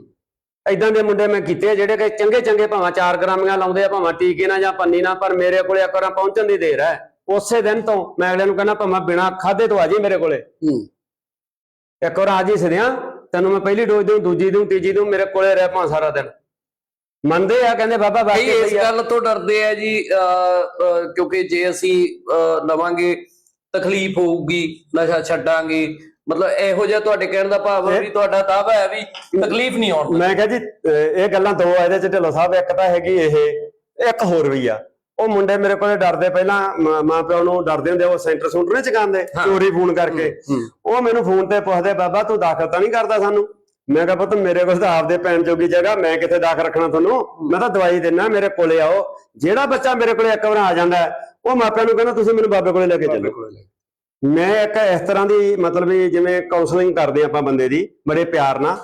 ਐਦਾਂ ਦੇ ਮੁੰਡੇ ਮੈਂ ਕੀਤੇ ਜਿਹੜੇ ਕਿ ਚੰਗੇ ਚੰਗੇ ਭਾਵਾਂ 4 ਗ੍ਰਾਮੀਆਂ ਲਾਉਂਦੇ ਆ ਭਾਵਾਂ ਟੀਕੇ ਨਾਲ ਜਾਂ ਪੰਨੀ ਨਾਲ ਪਰ ਮੇਰੇ ਕੋਲੇ ਇੱਕ ਵਾਰਾਂ ਪਹੁੰਚਣ ਦੀ ਦੇਰ ਹੈ। ਉਸੇ ਦਿਨ ਤੋਂ ਮੈਂ ਅਗਲੇ ਨੂੰ ਕਹਿੰਦਾ ਭਾਵਾਂ ਬਿਨਾ ਖਾਦੇ ਤੋਂ ਆ ਜੀ ਮੇਰੇ ਕੋਲੇ। ਹੂੰ। ਇੱਕ ਵਾਰ ਆ ਜੀ ਸਦਿਆਂ ਤੈਨੂੰ ਮੈਂ ਪਹਿਲੀ ਡੋਜ਼ ਦੂੰ ਦੂਜੀ ਦੂੰ ਤੀਜੀ ਦੂੰ ਮੇਰੇ ਕੋਲੇ ਰਹਿ ਭਾਂ ਸਾਰਾ ਦਿਨ। ਮੰਨਦੇ ਆ ਕਹਿੰਦੇ ਬਾਬਾ ਬਾਕੀ ਇਸ। ਗੱਲ ਤੋਂ ਡਰਦੇ ਆ ਜੀ ਕਿਉਂਕਿ ਜੇ ਅਸੀਂ ਲਵਾਂਗੇ ਤਕਲੀਫ ਹੋਊਗੀ ਨਸ਼ਾ ਛੱਡਾਂਗੇ ਮਤਲਬ ਇਹੋ ਜਿਹਾ ਤੁਹਾਡੇ ਕਹਿਣ ਦਾ ਭਾਵ ਹੈ ਵੀ ਤੁਹਾਡਾ ਦਾਅਵਾ ਹੈ ਵੀ ਤਕਲੀਫ ਨਹੀਂ ਆਉਣ ਮੈਂ ਕਿਹਾ ਜੀ ਇਹ ਗੱਲਾਂ ਦੋ ਆ ਇਹਦੇ ਚ ਢਿੱਲੋਂ ਸਾਹਿਬ ਇੱਕ ਤਾਂ ਹੈਗੀ ਇਹ ਇੱਕ ਹੋਰ ਵੀ ਆ। ਉਹ ਮੁੰਡੇ ਮੇਰੇ ਕੋਲੇ ਡਰਦੇ ਪਹਿਲਾਂ ਮਾਂ- ਪਿਓ ਨੂੰ ਡਰਦੇ ਹੁੰਦੇ ਉਹ ਸੈਂਟਰ ਸੂੰਟਰ ਨਹੀਂ ਚਕਾਉਂਦੇ। ਚੋਰੀ ਫੋਨ ਕਰਕੇ। ਉਹ ਮੈਨੂੰ ਫੋਨ ਤੇ ਪੁੱਛਦੇ ਬਾਬਾ ਤੂੰ ਦਾਖਲ ਤਾਂ ਨਹੀਂ ਕਰਦਾ ਸਾਨੂੰ? ਮੈਂ ਕਿਹਾ ਪੁੱਤ ਮੇਰੇ ਕੋਲ ਤਾਂ ਆਪਦੇ ਪੈਣ ਜੋਗੀ ਜਗ੍ਹਾ ਮੈਂ ਕਿੱਥੇ ਦਾਖਲ ਰੱਖਣਾ ਤੁਹਾਨੂੰ? ਮੈਂ ਤਾਂ ਦਵਾਈ ਦਿੰਨਾ ਮੇਰੇ ਕੋਲੇ ਆਓ। ਜਿਹੜਾ ਬੱਚਾ ਮੇਰੇ ਕੋਲੇ ਇੱਕ ਵਾਰ ਆ ਜਾਂਦਾ ਉਹ ਮਾਪਿਆਂ ਨੂੰ ਕਹਿੰਦਾ ਤੁਸੀਂ ਮੈਨੂੰ ਬਾਬੇ ਕੋਲੇ ਲੈ ਕੇ ਚੱਲੋ। ਮੈਂ ਇੱਕ ਇਸ ਤਰ੍ਹਾਂ ਦੀ ਮਤਲਬ ਜਿਵੇਂ ਕਾਉਂਸਲਿੰਗ ਕਰਦੇ ਆਪਾਂ ਬੰਦੇ ਦੀ ਬੜੇ ਪਿਆਰ ਨਾਲ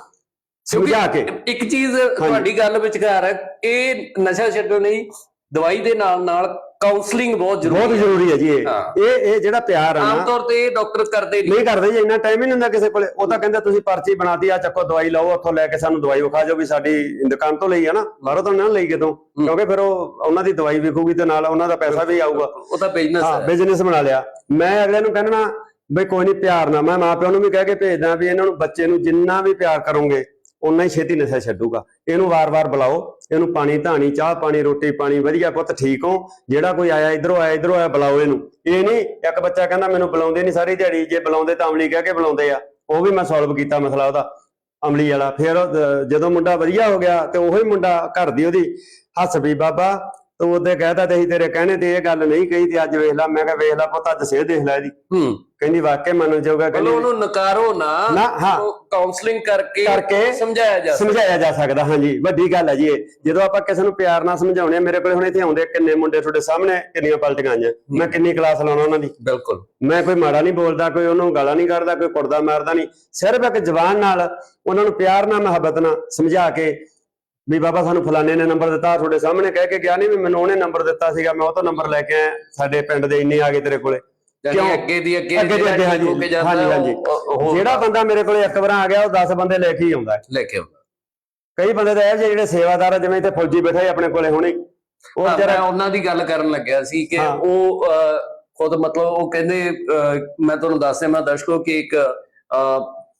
ਸਮਝਾ ਕੇ। ਇੱਕ ਚੀਜ਼ ਤੁਹਾਡੀ ਗੱਲ ਵਿਚਕਾਰ ਹੈ ਇਹ ਨਸ਼ਾ ਛੱਡਣ ਲਈ ਦਵਾਈ ਦੇ ਨਾਲ ਨਾਲ ਕਾਉਂਸਲਿੰਗ ਬਹੁਤ ਬਹੁਤ ਜ਼ਰੂਰੀ ਹੈ। ਜ਼ਰੂਰੀ ਹੈ ਜੀ ਇਹ। ਹਾਂ। ਇਹ ਇਹ ਜਿਹੜਾ ਪਿਆਰ ਆ ਆਮ ਨਾ ਤੌਰ ਤੇ ਇਹ ਡਾਕਟਰ ਕਰਦੇ ਨਹੀਂ। ਨਹੀਂ ਕਰਦੇ ਜੀ ਇੰਨਾ ਟਾਈਮ ਹੀ ਨਹੀਂ ਹੁੰਦਾ ਕਿਸੇ ਕੋਲੇ। ਉਹ ਤਾਂ ਕਹਿੰਦੇ ਤੁਸੀਂ ਪਰਚੀ ਬਣਾਤੀ ਆ ਚੱਕੋ ਦਵਾਈ ਲਓ ਉੱਥੋਂ ਲੈ ਕੇ ਸਾਨੂੰ ਦਵਾਈ ਵਿਖਾ ਜਾਓ ਵੀ ਸਾਡੀ ਦੁਕਾਨ ਤੋਂ ਲਈ ਆ ਨਾ। ਬਾਹਰੋਂ ਤਾਂ ਨਾ ਲਈ ਕਿਤੋਂ। ਕਿਉਂਕਿ ਫਿਰ ਉਹ ਉਹਨਾਂ ਦੀ ਦਵਾਈ ਵਿਕੂਗੀ ਤੇ ਨਾਲ ਉਹਨਾਂ ਦਾ ਪੈਸਾ ਵੀ ਆਊਗਾ। ਉਹ ਤਾਂ ਬਿਜ਼ਨਸ ਹਾਂ ਹੈ। ਬਿਜ਼ਨਸ ਬਣਾ ਲਿਆ। ਮੈਂ ਅਗਲੇ ਨੂੰ ਕਹਿਣਾ ਬਈ ਕੋਈ ਨਹੀਂ ਪਿਆਰ ਨਾਲ। ਮੈਂ ਮਾਪਿਆਂ ਨੂੰ ਵੀ ਕਹਿ ਕੇ ਭੇਜਦਾ ਵੀ ਇਹਨਾਂ ਨੂੰ ਬੱਚੇ ਨੂੰ ਜਿੰਨਾ ਵੀ ਪਿਆਰ ਕਰੋਗੇ ਉਨਾ ਹੀ ਛੇਤੀ ਨਸ਼ਾ ਛੱਡੂਗਾ। ਇਹਨੂੰ ਵਾਰ-ਵਾਰ ਬੁਲਾਓ, ਇਹਨੂੰ ਪਾਣੀ, ਧਾਣੀ, ਚਾਹ ਪਾਣੀ, ਰੋਟੀ ਪਾਣੀ, ਵਧੀਆ ਪੁੱਤ ਠੀਕ ਹੋ। ਜਿਹੜਾ ਕੋਈ ਆਇਆ ਇਧਰੋਂ ਆਇਆ ਇਧਰੋਂ ਆਇਆ, ਬੁਲਾਓ ਇਹਨੂੰ। ਇਹ ਨਹੀਂ, ਇੱਕ ਬੱਚਾ ਕਹਿੰਦਾ ਮੈਨੂੰ ਬੁਲਾਉਂਦੇ ਨਹੀਂ ਸਾਰੀ ਦਿਹਾੜੀ, ਜੇ ਬੁਲਾਉਂਦੇ ਤਾਂ ਅਮਲੀ ਕਹਿ ਕੇ ਬੁਲਾਉਂਦੇ ਆ। ਉਹ ਵੀ ਮੈਂ ਸੋਲਵ ਕੀਤਾ ਮਸਲਾ ਉਹਦਾ, ਅਮਲੀ ਵਾਲਾ। ਫਿਰ ਜਦੋਂ ਮੁੰਡਾ ਵਧੀਆ ਹੋ ਗਿਆ, ਤੇ ਉਹੀ ਮੁੰਡਾ ਘਰ ਦੀ ਉਹਦੀ ਹੱਸ ਵੀ ਬਾਬਾ, ਤੂੰ ਉਹਦੇ ਕਹਿਤਾ ਤੇ ਅਸੀਂ ਤੇਰੇ ਕਹਿਣੇ ਤੇ ਇਹ ਗੱਲ ਨਹੀਂ ਕਹੀ ਤੇ ਅੱਜ ਵੇਖ ਲੈ। ਮੈਂ ਕਿਹਾ, ਵੇਖ ਲੈ ਪੁੱਤ, ਅੱਜ ਸੇਹ ਦੇਖ ਲੈ ਇਹਦੀ। ਹੂੰ। ਕਹਿੰਦੀ ਵਾਕਿਆ ਮੰਨ ਜਾਊਗਾ ਮਤਲਬ ਕਹਿੰਦੀ ਉਹਨੂੰ ਨਕਾਰੋ ਨਾ ਨਾ, ਹਾਂ। ਕਾਉਂਸਲਿੰਗ ਕਰਕੇ ਕਰਕੇ ਸਮਝਾਇਆ ਜਾ ਸਕਦਾ। ਸਮਝਾਇਆ ਜਾ ਸਕਦਾ ਹਾਂਜੀ ਵੱਡੀ ਗੱਲ ਹੈ ਜੀ ਇਹ। ਜਦੋਂ ਆਪਾਂ ਕਿਸੇ ਨੂੰ ਪਿਆਰ ਨਾਲ ਸਮਝਾਉਣੇ ਆ, ਮੇਰੇ ਕੋਲੇ ਹੁਣ ਇੱਥੇ ਆਉਂਦੇ ਕਿੰਨੇ ਮੁੰਡੇ ਤੁਹਾਡੇ ਸਾਹਮਣੇ ਕਿੰਨੀਆਂ ਪਲਟੀਆਂ ਆਈਆਂ ਮੈਂ ਕਿੰਨੀ ਕਲਾਸ ਲਾਉਣਾ ਉਹਨਾਂ ਦੀ? ਬਿਲਕੁਲ। ਮੈਂ ਕੋਈ ਮਾੜਾ ਨਹੀਂ ਬੋਲਦਾ ਕੋਈ ਉਹਨੂੰ ਗਾਲਾਂ ਨਹੀਂ ਕੱਢਦਾ ਕੋਈ ਕੁੜਦਾ ਮਾਰਦਾ ਨਹੀਂ। ਸਿਰਫ ਇੱਕ ਜ਼ਬਾਨ ਨਾਲ ਉਹਨਾਂ ਨੂੰ ਪਿਆਰ ਨਾਲ ਮੁਹੱਬਤ ਨਾਲ ਸਮਝਾ ਕੇ ਵੀ ਬਾਬਾ ਸਾਨੂੰ ਫਲਾਣੇ ਨੇ ਨੰਬਰ ਦਿੱਤਾ ਤੁਹਾਡੇ ਸਾਹਮਣੇ ਕਹਿ ਕੇ ਗਿਆ ਨਹੀਂ ਵੀ ਮੈਨੂੰ ਉਹਨੇ ਨੰਬਰ ਦਿੱਤਾ ਸੀਗਾ ਮੈਂ ਉਹ ਤੋਂ ਨੰਬਰ ਲੈ ਕੇ ਆਇਆ ਸਾਡੇ ਪਿੰਡ ਦੇ ਇੰਨੇ ਆ ਗਏ ਤੇਰੇ ਕੋਲੇ। ਕਿਉਂ? ਅੱਗੇ ਦੀ ਅੱਗੇ ਅੱਗੇ ਦੀ ਅੱਗੇ, ਹਾਂਜੀ, ਹਾਂਜੀ। ਉਹ ਜਿਹੜਾ ਬੰਦਾ ਮੇਰੇ ਕੋਲੇ ਇੱਕ ਵਾਰ ਆ ਗਿਆ ਉਹ 10 ਬੰਦੇ ਲੈ ਕੇ ਹੀ ਆਉਂਦਾ। ਲੈ ਕੇ ਆਉਂਦਾ ਕਈ ਬੰਦੇ ਤਾਂ ਇਹ ਜਿਹੇ ਜਿਹੜੇ ਸੇਵਾਦਾਰ ਜਿਵੇਂ ਇੱਥੇ ਫੌਜੀ ਬੈਠਾ ਆਪਣੇ ਕੋਲੇ ਹੁਣੇ ਉਹ ਮੈਂ ਉਹਨਾਂ ਦੀ ਗੱਲ ਕਰਨ ਲੱਗਿਆ ਸੀ ਕਿ। ਉਹ ਖੁਦ ਮਤਲਬ ਉਹ ਕਹਿੰਦੇ ਮੈਂ ਤੁਹਾਨੂੰ ਦੱਸਿਆ ਮੈਂ ਦਰਸ਼ਕੋ ਕਿ ਇੱਕ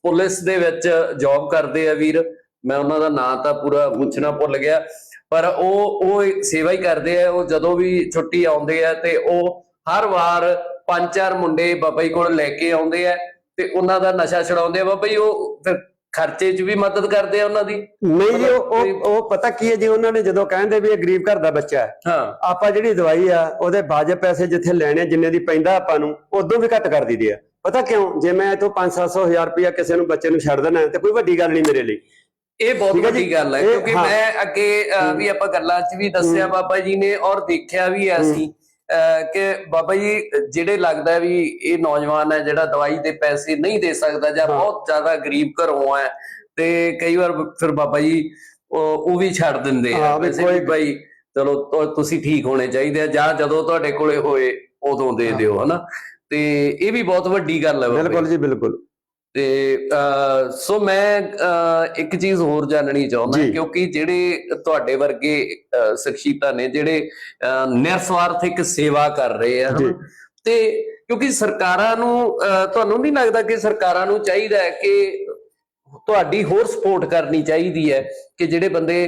ਪੁਲਿਸ ਦੇ ਵਿੱਚ ਜੌਬ ਕਰਦੇ ਆ ਵੀਰ ਮੈਂ ਉਹਨਾਂ ਦਾ ਨਾਂ ਤਾਂ ਪੂਰਾ ਪੁੱਛਣਾ ਭੁੱਲ ਗਿਆ ਪਰ ਉਹ ਉਹ ਸੇਵਾ ਹੀ ਕਰਦੇ ਆ ਉਹ ਜਦੋਂ ਵੀ ਛੁੱਟੀ ਆਉਂਦੇ ਆ ਤੇ ਉਹ ਹਰ ਵਾਰ ਪੰਜ ਚਾਰ ਮੁੰਡੇ ਬਾਬਾ ਜੀ ਕੋਲ ਲੈ ਕੇ ਆਉਂਦੇ ਆ ਤੇ ਉਹਨਾਂ ਦਾ ਨਸ਼ਾ ਛਡਾਉਂਦੇ ਆ। ਬਾਬਾ ਜੀ ਉਹ ਫਿਰ ਖਰਚੇ 'ਚ ਵੀ ਮਦਦ ਕਰਦੇ ਆ ਉਹਨਾਂ ਦੀ? ਨਹੀਂ ਜੀ ਉਹ ਉਹ- ਪਤਾ ਕੀ ਹੈ ਜੀ ਉਹਨਾਂ ਨੇ ਜਦੋਂ ਕਹਿੰਦੇ ਵੀ ਇਹ ਗਰੀਬ ਘਰ ਦਾ ਬੱਚਾ ਹੈ ਹਾਂ। ਆਪਾਂ ਜਿਹੜੀ ਦਵਾਈ ਆ ਉਹਦੇ ਵਾਜਬ ਪੈਸੇ ਜਿੱਥੇ ਲੈਣੇ ਜਿੰਨੇ ਦੀ ਪੈਂਦਾ ਆਪਾਂ ਨੂੰ ਉਦੋਂ ਵੀ ਘੱਟ ਕਰ ਦਈਦੇ ਆ। ਪਤਾ ਕਿਉਂ? ਜੇ ਮੈਂ ਇਥੋਂ 5-700 ਹਜ਼ਾਰ ਰੁਪਇਆ ਕਿਸੇ ਨੂੰ ਬੱਚੇ ਨੂੰ ਛੱਡ ਦੇਣਾ ਤੇ ਕੋਈ ਵੱਡੀ ਗੱਲ ਨਹੀਂ ਮੇਰੇ ਲਈ। ਇਹ ਬਹੁਤ। ਵੱਡੀ ਗੱਲ ਹੈ ਕਿਉਂਕਿ। ਮੈਂ ਅੱਗੇ ਵੀ ਆਪਾਂ ਗੱਲਾਂ 'ਚ ਵੀ ਦੱਸਿਆ ਬਾਬਾ ਜੀ ਨੇ ਔਰ ਦੇਖਿਆ ਵੀ ਅਸੀਂ। ਅਹ, ਕਿ ਬਾਬਾ ਜੀ ਜਿਹੜੇ ਲੱਗਦਾ ਵੀ ਇਹ ਨੌਜਵਾਨ ਹੈ ਜਿਹੜਾ ਦਵਾਈ ਦੇ ਪੈਸੇ ਨਹੀਂ ਦੇ ਸਕਦਾ ਜਾਂ। ਬਹੁਤ ਜ਼ਿਆਦਾ ਗਰੀਬ ਘਰੋਂ ਹੈ ਤੇ ਕਈ ਵਾਰ ਫਿਰ ਬਾਬਾ ਜੀ ਉਹ ਵੀ ਛੱਡ ਦਿੰਦੇ ਆ ਕੋਈ- ਭਾਈ ਚਲੋ ਤੁਸੀਂ ਠੀਕ ਹੋਣੇ ਚਾਹੀਦੇ ਆ ਜਾਂ ਜਦੋਂ ਤੁਹਾਡੇ ਕੋਲੇ ਹੋਏ ਉਦੋਂ ਦੇ। ਦਿਓ ਹਨਾ ਤੇ ਇਹ ਵੀ ਬਹੁਤ ਵੱਡੀ ਗੱਲ ਹੈ। ਬਿਲਕੁਲ ਜੀ ਬਿਲਕੁਲ ਤੇ ਸੋ ਮੈਂ ਇੱਕ ਚੀਜ਼ ਹੋਰ ਜਾਣਨੀ ਚਾਹੁੰਦਾ। ਕਿਉਂਕਿ ਜਿਹੜੇ ਤੁਹਾਡੇ ਵਰਗੇ ਸ਼ਖਸੀਅਤਾਂ ਨੇ ਜਿਹੜੇ ਨਿਰਸਵਾਰਥਿਕ ਸੇਵਾ ਕਰ ਰਹੇ ਆ। ਤੇ ਕਿਉਂਕਿ ਸਰਕਾਰਾਂ ਨੂੰ ਤੁਹਾਨੂੰ ਨਹੀਂ ਲੱਗਦਾ ਕਿ ਸਰਕਾਰਾਂ ਨੂੰ ਚਾਹੀਦਾ ਹੈ ਕਿ ਤੁਹਾਡੀ ਹੋਰ ਸਪੋਰਟ ਕਰਨੀ ਚਾਹੀਦੀ ਹੈ ਕਿ ਜਿਹੜੇ ਬੰਦੇ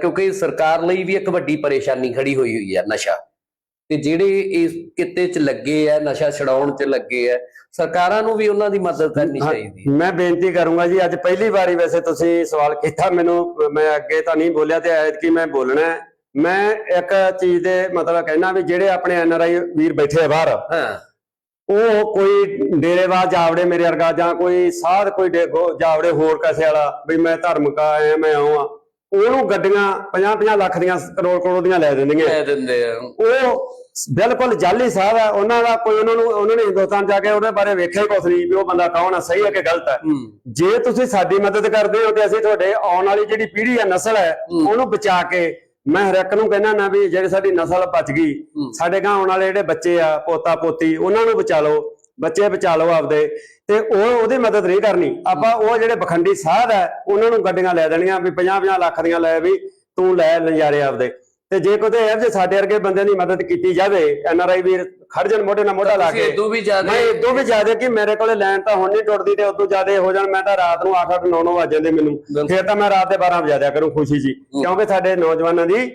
ਕਿਉਂਕਿ ਸਰਕਾਰ ਲਈ ਵੀ ਇੱਕ ਵੱਡੀ ਪਰੇਸ਼ਾਨੀ ਖੜੀ ਹੋਈ ਹੋਈ ਹੈ ਨਸ਼ਾ ਤੇ ਜਿਹੜੇ ਇਸ ਕਿੱਤੇ 'ਚ ਲੱਗੇ ਆ ਨਸ਼ਾ ਛਡਾਉਣ 'ਚ ਲੱਗੇ ਆ ਸਰਕਾਰਾਂ ਨੂੰ ਵੀ ਉਹਨਾਂ ਦੀ ਮਦਦ ਕਰਨੀ ਚਾਹੀਦੀ ਹੈ। ਮੈਂ ਬੇਨਤੀ ਕਰੂੰਗਾ ਜੀ ਅੱਜ ਪਹਿਲੀ ਵਾਰੀ ਵੈਸੇ ਤੁਸੀਂ ਸਵਾਲ ਕੀਤਾ ਮੈਨੂੰ ਮੈਂ ਅੱਗੇ ਤਾਂ ਨਹੀਂ ਬੋਲਿਆ ਤੇ ਐਤਕੀ ਮੈਂ ਬੋਲਣਾ। ਮੈਂ ਇੱਕ ਚੀਜ਼ ਦੇ ਮਤਲਬ ਕਹਿਣਾ ਵੀ ਜਿਹੜੇ ਆਪਣੇ ਐਨਆਰਆਈ ਵੀਰ ਬੈਠੇ ਆ ਬਾਹਰ ਹਾਂ। ਉਹ ਕੋਈ ਡੇਰੇਵਾਦ ਜਾਵੜੇ ਮੇਰੇ ਵਰਗਾ ਜਾਂ ਕੋਈ ਸਾਧ ਕੋਈ ਜਾਵੜੇ ਹੋਰ ਕਿਸੇ ਵਾਲਾ ਵੀ ਮੈਂ ਧਾਰਮਿਕ ਆ ਐ ਮੈਂ ਆਉਂ ਉਹਨੂੰ ਗੱਡੀਆਂ 50-50 ਲੱਖ ਦੀਆਂ ਕਰੋੜ ਕਰੋੜ ਦੀਆਂ ਲੈ ਦਿੰਦੀਆਂ। ਲੈ ਦਿੰਦੇ ਆ। ਉਹ ਬਿਲਕੁਲ ਜਾਲੀ ਸਾਹਿਬ ਹੈ। ਉਹਨਾਂ ਦਾ ਕੋਈ ਉਹਨਾਂ ਨੂੰ ਉਹਨਾਂ ਨੇ ਹਿੰਦੁਸਤਾਨ ਜਾ ਕੇ ਉਹਦੇ ਬਾਰੇ ਵੇਖਿਆ ਹੀ ਕੁਛ ਨਹੀਂ ਵੀ ਉਹ ਬੰਦਾ ਕੌਣ ਹੈ ਸਹੀ ਹੈ ਕਿ ਗਲਤ ਹੈ। ਜੇ ਤੁਸੀਂ ਸਾਡੀ ਮਦਦ ਕਰਦੇ ਹੋ ਤੇ ਅਸੀਂ ਤੁਹਾਡੇ ਆਉਣ ਵਾਲੀ ਜਿਹੜੀ ਪੀੜ੍ਹੀ ਹੈ ਨਸਲ ਹੈ। ਉਹਨੂੰ ਬਚਾ ਕੇ ਮੈਂ ਹਰ ਇੱਕ ਨੂੰ ਕਹਿੰਦਾ ਨਾ ਵੀ ਜਿਹੜੀ ਸਾਡੀ ਨਸਲ ਬਚ ਗਈ। ਸਾਡੇ ਗਾਂ ਆਉਣ ਵਾਲੇ ਜਿਹੜੇ ਬੱਚੇ ਆ ਪੋਤਾ ਪੋਤੀ ਉਹਨਾਂ ਨੂੰ ਬਚਾ ਲਓ। ਬੱਚੇ ਬਚਾ ਲਓ ਆਪਦੇ ਤੇ ਉਹ ਉਹਦੀ ਮਦਦ ਨਹੀਂ ਕਰਨੀ। ਆਪਾਂ ਉਹ ਜਿਹੜੇ ਬਖੰਡੀ ਸਾਧ ਹੈ ਉਹਨਾਂ ਨੂੰ ਗੱਡੀਆਂ ਲੈ ਦੇਣੀਆਂ ਵੀ 50-50 ਲੱਖ ਦੀਆਂ ਲੈ ਵੀ ਤੂੰ ਲੈ ਨਜ਼ਾਰੇ ਆਪਦੇ। ਤੇ ਜੇ ਕੋਈ ਇਹ ਜੇ ਸਾਡੇ ਵਰਗੇ ਬੰਦਿਆਂ ਦੀ ਮਦਦ ਕੀਤੀ ਜਾਵੇ ਐਨ ਆਰ ਆਈ ਵੀਰ ਖੜ ਜਾਣ ਮੋਢੇ ਨਾਲ ਮੋਢਾ ਲਾ ਕੇ। ਇਦੋਂ ਵੀ ਜ਼ਿਆਦਾ ਮੈਂ ਇਦੋਂ ਵੀ ਜ਼ਿਆਦਾ ਕਿ ਮੇਰੇ ਕੋਲੇ ਲਾਈਨ ਤਾਂ ਹੁਣ ਨਹੀਂ ਟੁੱਟਦੀ ਤੇ ਉਦੋਂ ਜ਼ਿਆਦਾ ਹੋ ਜਾਣ ਮੈਂ ਤਾਂ ਰਾਤ ਨੂੰ 8-8 9-9 ਵਜ ਜਾਂਦੇ ਮੈਨੂੰ। ਫਿਰ ਤਾਂ ਮੈਂ ਰਾਤ ਦੇ 12 ਵਜਾ ਦਿਆ ਕਰੂੰ ਖੁਸ਼ੀ ਜੀ ਕਿਉਂਕਿ ਸਾਡੇ ਨੌਜਵਾਨਾਂ ਦੀ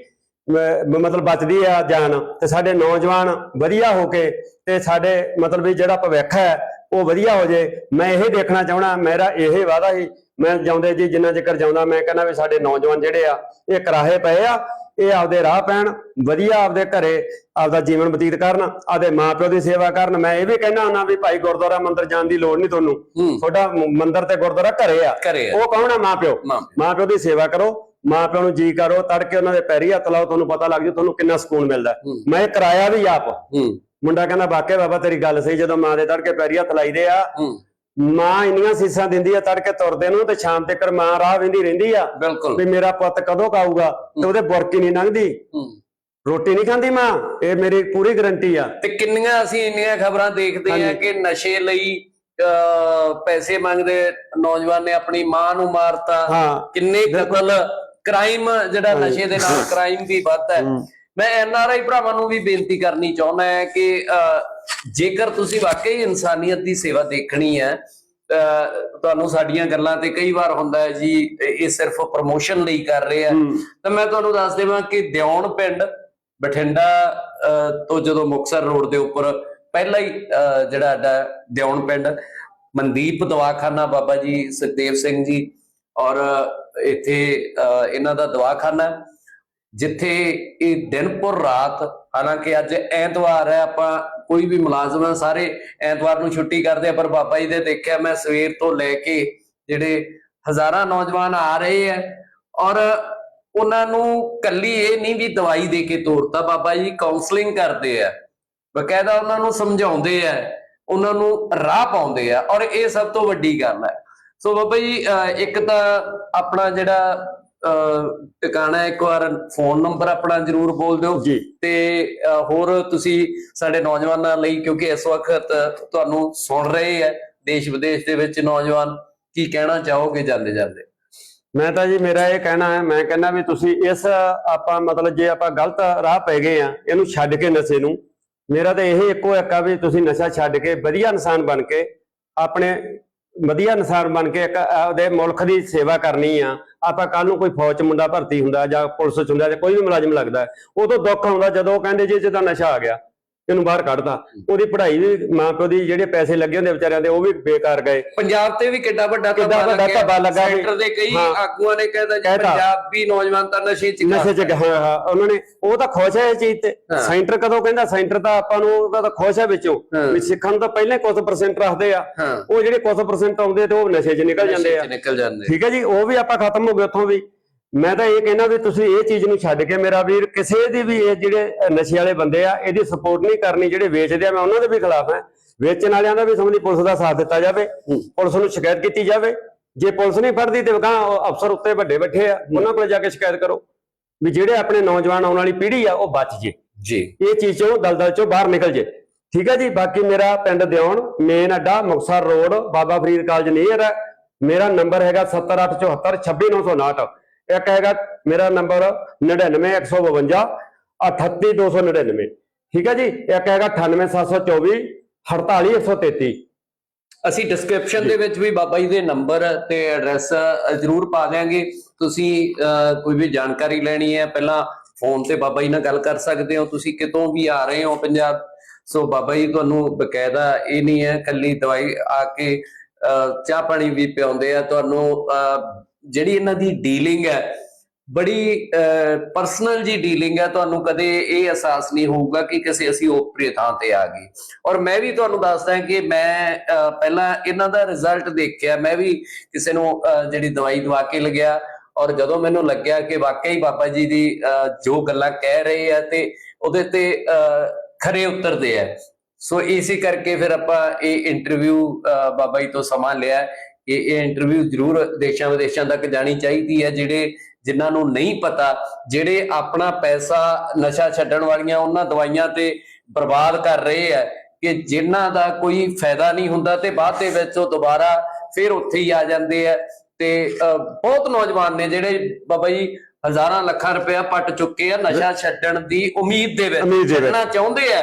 ਮਤਲਬ ਬਚਦੀ ਆ ਜਾਨ ਤੇ ਸਾਡੇ ਨੌਜਵਾਨ ਵਧੀਆ ਹੋ ਕੇ ਤੇ ਸਾਡੇ ਮਤਲਬ ਵੀ ਜਿਹੜਾ ਭਵਿੱਖ ਹੈ ਉਹ ਵਧੀਆ ਹੋ ਜੇ। ਮੈਂ ਇਹ ਦੇਖਣਾ ਚਾਹਣਾ ਮੇਰਾ ਇਹ ਵਾਦਾ ਹੀ ਮੈਂ ਜਾਉਂਦੇ ਜੀ ਜਿੰਨਾ ਚਿਰ ਜਾਉਂਦਾ ਮੈਂ ਕਹਿੰਦਾ ਵੀ ਸਾਡੇ ਨੌਜਵਾਨ ਜਿਹੜੇ ਆ ਇਹ ਕਰਾਹੇ ਪਏ ਆ ਇਹ ਆਪਦੇ ਰਾਹ ਪੈਣ ਵਧੀਆ ਆਪਦੇ ਘਰੇ ਆਪਦਾ ਜੀਵਨ ਬਤੀਤ ਕਰਨ ਆਪਦੇ ਮਾਪਿਓ ਦੀ ਸੇਵਾ ਕਰਨ। ਮੈਂ ਇਹ ਵੀ ਕਹਿਣਾ ਹੁੰਦਾ ਵੀ ਭਾਈ ਗੁਰਦੁਆਰਾ ਮੰਦਿਰ ਜਾਣ ਦੀ ਲੋੜ ਨਹੀਂ ਤੁਹਾਨੂੰ। ਤੁਹਾਡਾ ਮੰਦਿਰ ਤੇ ਗੁਰਦੁਆਰਾ ਘਰੇ ਆ। ਉਹ ਕੌਣ ਆ? ਮਾਪਿਓ। ਮਾਪਿਓ ਦੀ ਸੇਵਾ ਕਰੋ। ਮਾਪਿਓ ਨੂੰ ਜੀ ਕਰੋ ਤੜਕੇ ਉਹਨਾਂ ਦੇ ਪੈਰੀ ਹੱਥ ਲਾਓ ਤੁਹਾਨੂੰ ਪਤਾ ਲੱਗ ਜੂ ਤੁਹਾਨੂੰ ਕਿੰਨਾ ਸਕੂਨ ਮਿਲਦਾ। ਮੈਂ ਕਰਾਇਆ ਵੀ ਆਪ। ਮੁੰਡਾ ਕਹਿੰਦਾ ਵਾਕਿਆ ਬਾਬਾ ਤੇਰੀ ਗੱਲ ਸਹੀ ਜਦੋਂ ਮਾਂ ਦੇ ਤੜਕੇ ਪੈਰੀ ਹੱਥ ਲਾਈਦੇ ਆ ਮਾਂ ਇੰਨੀਆਂ ਸੀਸਾਂ ਦਿੰਦੀ ਆ ਤੜਕੇ ਤੁਰਦੇ ਨੂੰ ਤੇ ਸ਼ਾਮ ਤੱਕ ਮਾਂ ਰਾਹ ਵਿੰਦੀ ਰਹਿੰਦੀ ਆ ਵੀ ਮੇਰਾ ਪੁੱਤ ਕਦੋਂ ਕਾਊਗਾ ਤੇ ਉਹਦੇ ਬੁਰਕੀ ਨਹੀਂ ਲੰਘਦੀ। ਰੋਟੀ ਨਹੀਂ ਖਾਂਦੀ ਮਾਂ ਇਹ ਮੇਰੀ ਪੂਰੀ ਗਰੰਟੀ ਆ। ਤੇ ਕਿੰਨੀਆਂ ਅਸੀਂ ਇੰਨੀਆਂ ਖਬਰਾਂ ਦੇਖਦੇ ਆ। ਕਿ ਨਸ਼ੇ ਲਈ ਪੈਸੇ ਮੰਗਦੇ ਨੌਜਵਾਨ ਨੇ ਆਪਣੀ ਮਾਂ ਨੂੰ ਮਾਰਤਾ। ਹਾਂ। ਕਿੰਨੇ ਕਤਲ ਕ੍ਰਾਈਮ ਜਿਹੜਾ ਨਸ਼ੇ ਦੇ ਨਾਲ ਕ੍ਰਾਈਮ ਵੀ ਵੱਧਦਾ ਹੈ। ਮੈਂ ਐਨ ਆਰ ਆਈ ਭਰਾਵਾਂ ਨੂੰ ਵੀ ਬੇਨਤੀ ਕਰਨੀ ਚਾਹੁੰਦਾ ਹਾਂ ਕਿ ਜੇਕਰ ਤੁਸੀਂ ਵਾਕਈ ਇਨਸਾਨੀਅਤ ਦੀ ਸੇਵਾ ਦੇਖਣੀ ਹੈ ਤੁਹਾਨੂੰ ਸਾਡੀਆਂ ਗੱਲਾਂ ਤੇ ਕਈ ਵਾਰ ਹੁੰਦਾ ਹੈ ਜੀ ਇਹ ਸਿਰਫ ਪ੍ਰਮੋਸ਼ਨ ਲਈ ਕਰ ਰਹੇ ਆ। ਤਾਂ ਮੈਂ ਤੁਹਾਨੂੰ ਦੱਸ ਦੇਵਾਂ ਕਿ ਦਿਉਣ ਪਿੰਡ ਬਠਿੰਡਾ ਤੋਂ ਜਦੋਂ ਮੁਕਸਰ ਰੋਡ ਦੇ ਉੱਪਰ ਪਹਿਲਾ ਹੀ ਜਿਹੜਾ ਅੱਡਾ ਦਿਉਣ ਪਿੰਡ ਮਨਦੀਪ ਦਵਾਖਾਨਾ ਬਾਬਾ ਜੀ ਸੁਖਦੇਵ ਸਿੰਘ ਜੀ ਔਰ ਇੱਥੇ ਅਹ, ਇਹਨਾਂ ਦਾ ਦਵਾਖਾਨਾ ਹੈ, ਜਿੱਥੇ ਇਹ ਦਿਨਪੁਰ ਰਾਤ ਹਾਲਾਂਕਿ ਅੱਜ ਐਤਵਾਰ ਹੈ ਆਪਾਂ ਕੋਈ ਵੀ ਮੁਲਾਜ਼ਮ ਹੈ ਸਾਰੇ ਐਤਵਾਰ ਨੂੰ ਛੁੱਟੀ ਕਰਦੇ ਆ ਪਰ ਬਾਬਾ ਜੀ ਦੇ ਦੇਖਿਆ ਮੈਂ ਸਵੇਰ ਤੋਂ ਲੈ ਕੇ ਜਿਹੜੇ ਹਜ਼ਾਰਾਂ ਨੌਜਵਾਨ ਆ ਰਹੇ ਆ ਔਰ ਉਹਨਾਂ ਨੂੰ ਕੱਲੀ ਇਹ ਨਹੀਂ ਵੀ ਦਵਾਈ ਦੇ ਕੇ ਤੋਰਤਾ ਬਾਬਾ ਜੀ ਕਾਉਂਸਲਿੰਗ ਕਰਦੇ ਆ ਬਕਾਇਦਾ ਉਹਨਾਂ ਨੂੰ ਸਮਝਾਉਂਦੇ ਆ ਉਹਨਾਂ ਨੂੰ ਰਾਹ ਪਾਉਂਦੇ ਆ ਔਰ ਇਹ ਸਭ ਤੋਂ ਵੱਡੀ ਗੱਲ ਹੈ। ਸੋ ਬਾਬਾ ਜੀ ਇੱਕ ਤਾਂ ਆਪਣਾ ਜਿਹੜਾ ਟਿਕਾਣਾ ਇੱਕ ਵਾਰ ਫੋਨ ਨੰਬਰ ਆਪਣਾ ਜਰੂਰ ਬੋਲ ਦਿਓ ਤੇ ਹੋਰ ਤੁਸੀਂ ਸਾਡੇ ਨੌਜਵਾਨਾਂ ਲਈ ਕਿਉਂਕਿ ਇਸ ਵਕਤ ਤੁਹਾਨੂੰ ਸੁਣ ਰਹੇ ਆ ਦੇਸ਼ ਵਿਦੇਸ਼ ਦੇ ਵਿੱਚ ਨੌਜਵਾਨ ਕੀ ਕਹਿਣਾ ਚਾਹੋਗੇ ਜਾਂਦੇ ਜਾਂਦੇ? ਮੈਂ ਤਾਂ ਜੀ ਮੇਰਾ ਇਹ ਕਹਿਣਾ ਹੈ ਮੈਂ ਕਹਿੰਦਾ ਵੀ ਤੁਸੀਂ ਇਸ ਆਪਾਂ ਮਤਲਬ ਜੇ ਆਪਾਂ ਗਲਤ ਰਾਹ ਪੈ ਗਏ ਆ ਇਹਨੂੰ ਛੱਡ ਕੇ ਨਸ਼ੇ ਨੂੰ। ਮੇਰਾ ਤਾਂ ਇਹ ਇੱਕੋ ਇੱਕ ਆ ਵੀ ਤੁਸੀਂ ਨਸ਼ਾ ਛੱਡ ਕੇ ਵਧੀਆ ਇਨਸਾਨ ਬਣ ਕੇ ਆਪਣੇ ਵਧੀਆ ਇਨਸਾਨ ਬਣ ਕੇ ਇੱਕ ਆਪਦੇ ਮੁਲਕ ਦੀ ਸੇਵਾ ਕਰਨੀ ਆ। ਆਪਾਂ ਕੱਲ ਨੂੰ ਕੋਈ ਫੌਜ ਚ ਮੁੰਡਾ ਭਰਤੀ ਹੁੰਦਾ ਜਾਂ ਪੁਲਿਸ ਚ ਹੁੰਦਾ ਜਾਂ ਕੋਈ ਵੀ ਮੁਲਾਜ਼ਮ ਲੱਗਦਾ ਹੈ, ਉਦੋਂ ਦੁੱਖ ਆਉਂਦਾ ਜਦੋਂ ਕਹਿੰਦੇ ਜੀ ਜੇ ਤਾਂ ਨਸ਼ਾ ਆ ਗਿਆ। ਇਹਨੂੰ ਬਾਹਰ ਕੱਢਦਾ ਉਹਦੀ ਪੜ੍ਹਾਈ ਵੀ ਮਾਂ ਪਿਓ ਦੀ ਜਿਹੜੇ ਪੈਸੇ ਲੱਗੇ ਹੁੰਦੇ ਵਿਚਾਰਿਆਂ ਦੇ ਉਹ ਵੀ ਬੇਕਾਰ ਗਏ। ਪੰਜਾਬ ਤੇ ਵੀ ਕਿੱਡਾ ਵੱਡਾ ਕਿੱਡਾ ਵੱਡਾ ਧੱਬਾ ਲੱਗਾ ਸੈਂਟਰ ਦੇ ਕਈ। ਆਗੂਆਂ ਨੇ ਕਹਿਤਾ ਜੀ। ਪੰਜਾਬੀ ਨੌਜਵਾਨ ਤਾਂ ਨਸ਼ੇ ਚ ਨਸ਼ੇ ਚ ਹਾਂ ਹਾਂ ਉਹਨਾਂ ਨੇ ਉਹ ਤਾਂ ਖੁਸ਼ ਹੈ ਇਸ ਚੀਜ਼ ਤੇ। ਸੈਂਟਰ ਕਦੋਂ ਕਹਿੰਦਾ ਸੈਂਟਰ ਤਾਂ ਆਪਾਂ ਨੂੰ ਉਹਦਾ ਤਾਂ ਖੁਸ਼ ਹੈ ਵਿੱਚੋਂ। ਵੀ ਸਿੱਖਣ ਨੂੰ ਤਾਂ ਪਹਿਲਾਂ ਕੁਝ ਪਰਸੈਂਟ ਰੱਖਦੇ ਆ। ਉਹ ਜਿਹੜੇ ਕੁਝ ਪਰਸੈਂਟ ਆਉਂਦੇ ਤੇ ਉਹ ਨਸ਼ੇ 'ਚ ਨਿਕਲ ਜਾਂਦੇ ਆ। ਠੀਕ ਹੈ ਜੀ? ਉਹ ਵੀ ਆਪਾਂ ਖਤਮ ਹੋ ਗਏ ਉੱਥੋਂ ਵੀ। ਮੈਂ ਤਾਂ ਇਹ ਕਹਿਣਾ ਵੀ ਤੁਸੀਂ ਇਹ ਚੀਜ਼ ਨੂੰ ਛੱਡ ਕੇ ਮੇਰਾ ਵੀਰ ਕਿਸੇ ਦੀ ਵੀ ਇਹ ਜਿਹੜੇ ਨਸ਼ੇ ਵਾਲੇ ਬੰਦੇ ਆ ਇਹਦੀ ਸਪੋਰਟ ਨਹੀਂ ਕਰਨੀ ਜਿਹੜੇ ਵੇਚਦੇ ਆ ਮੈਂ ਉਹਨਾਂ ਦੇ ਵੀ ਖਿਲਾਫ ਹਾਂ। ਵੇਚਣ ਵਾਲਿਆਂ ਦਾ ਵੀ ਸਮਝੀ ਪੁਲਿਸ ਦਾ ਸਾਥ ਦਿੱਤਾ ਜਾਵੇ ਪੁਲਿਸ ਨੂੰ ਸ਼ਿਕਾਇਤ ਕੀਤੀ ਜਾਵੇ। ਜੇ ਪੁਲਿਸ ਨਹੀਂ ਫੜਦੀ ਤੇ ਗਾਂ ਅਫਸਰ ਉੱਤੇ ਵੱਡੇ ਬੈਠੇ ਆ ਉਹਨਾਂ ਕੋਲ ਜਾ ਕੇ ਸ਼ਿਕਾਇਤ ਕਰੋ। ਵੀ ਜਿਹੜੇ ਆਪਣੇ ਨੌਜਵਾਨ ਆਉਣ ਵਾਲੀ ਪੀੜ੍ਹੀ ਆ ਉਹ ਬਚ ਜੇ। ਜੀ। ਇਹ ਚੀਜ਼ ਚੋਂ ਦਲਦਲ ਚੋਂ ਬਾਹਰ ਨਿਕਲ ਜੇ। ਠੀਕ ਹੈ ਜੀ? ਬਾਕੀ ਮੇਰਾ ਪਿੰਡ ਦਿਉਣ ਮੇਨ ਅੱਡਾ Muktsar road Baba Farid college near ਹੈ ਮੇਰਾ ਨੰਬਰ ਹੈਗਾ 7874 ਇੱਕ ਹੈਗਾ ਮੇਰਾ ਨੰਬਰ 99152 38299 ਠੀਕ ਹੈ ਜੀ? ਇੱਕ ਹੈਗਾ 98724 48133 ਅਸੀਂ ਡਿਸਕ੍ਰਿਪਸ਼ਨ ਦੇ ਵਿੱਚ ਵੀ ਬਾਬਾ ਜੀ ਦੇ ਨੰਬਰ ਤੇ ਐਡਰੈਸ ਜ਼ਰੂਰ ਪਾ ਦਿਆਂਗੇ। ਤੁਸੀਂ ਕੋਈ ਵੀ ਜਾਣਕਾਰੀ ਲੈਣੀ ਹੈ ਪਹਿਲਾਂ ਫੋਨ ਤੇ ਬਾਬਾ ਜੀ ਨਾਲ ਗੱਲ ਕਰ ਸਕਦੇ ਹੋ। ਤੁਸੀਂ ਕਿਤੋਂ ਵੀ ਆ ਰਹੇ ਹੋ ਪੰਜਾਬ ਸੋ ਬਾਬਾ ਜੀ ਤੁਹਾਨੂੰ ਬਕਾਇਦਾ ਇਹ ਨਹੀਂ ਹੈ ਕੱਲੀ ਦਵਾਈ ਆ ਕੇ ਚਾਹ ਪਾਣੀ ਵੀ ਪਿਆਉਂਦੇ ਆ। ਤੁਹਾਨੂੰ ਜਿਹੜੀ ਇਹਨਾਂ ਦੀ ਡੀਲਿੰਗ ਹੈ ਬੜੀ ਪਰਸਨਲ ਜੀ ਡੀਲਿੰਗ ਹੈ ਤੁਹਾਨੂੰ ਕਦੇ ਇਹ ਅਹਿਸਾਸ ਨਹੀਂ ਹੋਊਗਾ ਕਿ ਕਿਸੇ ਅਸੀਂ ਓਪਰੇ ਥਾਂ ਤੇ ਆ ਗਏ। ਔਰ ਮੈਂ ਵੀ ਤੁਹਾਨੂੰ ਦੱਸਦਾ ਕਿ ਮੈਂ ਪਹਿਲਾਂ ਇਹਨਾਂ ਦਾ ਰਿਜ਼ਲਟ ਦੇਖਿਆ ਮੈਂ ਵੀ ਕਿਸੇ ਨੂੰ ਜਿਹੜੀ ਦਵਾਈ ਦਵਾ ਕੇ ਲਗਿਆ ਔਰ ਜਦੋਂ ਮੈਨੂੰ ਲੱਗਿਆ ਕਿ ਵਾਕਈ ਬਾਬਾ ਜੀ ਦੀ ਅਹ, ਜੋ ਗੱਲਾਂ ਕਹਿ ਰਹੇ ਆ ਤੇ ਉਹਦੇ ਤੇ ਅਹ, ਖਰੇ ਉਤਰਦੇ ਆ। ਸੋ ਇਸੇ ਕਰਕੇ ਫਿਰ ਆਪਾਂ ਇਹ ਇੰਟਰਵਿਊ ਬਾਬਾ ਜੀ ਤੋਂ ਸਮਾਂ ਲਿਆ। ਕਿ ਇਹ ਇੰਟਰਵਿਊ ਜ਼ਰੂਰ ਦੇਸ਼ਾਂ ਵਿਦੇਸ਼ਾਂ ਤੱਕ ਜਾਣੀ ਚਾਹੀਦੀ ਹੈ ਜਿਹੜੇ ਜਿਨ੍ਹਾਂ ਨੂੰ ਨਹੀਂ ਪਤਾ ਜਿਹੜੇ ਆਪਣਾ ਪੈਸਾ ਨਸ਼ਾ ਛੱਡਣ ਵਾਲੀਆਂ ਉਹਨਾਂ ਦਵਾਈਆਂ ਤੇ ਬਰਬਾਦ ਕਰ ਰਹੇ ਆ ਕਿ ਜਿਨ੍ਹਾਂ ਦਾ ਕੋਈ ਫਾਇਦਾ ਨਹੀਂ ਹੁੰਦਾ ਤੇ ਬਾਅਦ ਦੇ ਵਿੱਚ ਉਹ ਦੁਬਾਰਾ ਫਿਰ ਉੱਥੇ ਹੀ ਆ ਜਾਂਦੇ ਆ ਤੇ ਬਹੁਤ ਨੌਜਵਾਨ ਨੇ ਜਿਹੜੇ ਬਾਬਾ ਜੀ ਹਜ਼ਾਰਾਂ ਲੱਖਾਂ ਰੁਪਇਆ ਪੱਟ ਚੁੱਕੇ ਆ ਨਸ਼ਾ ਛੱਡਣ ਦੀ ਉਮੀਦ ਦੇ ਵਿੱਚ। ਛੱਡਣਾ ਚਾਹੁੰਦੇ ਆ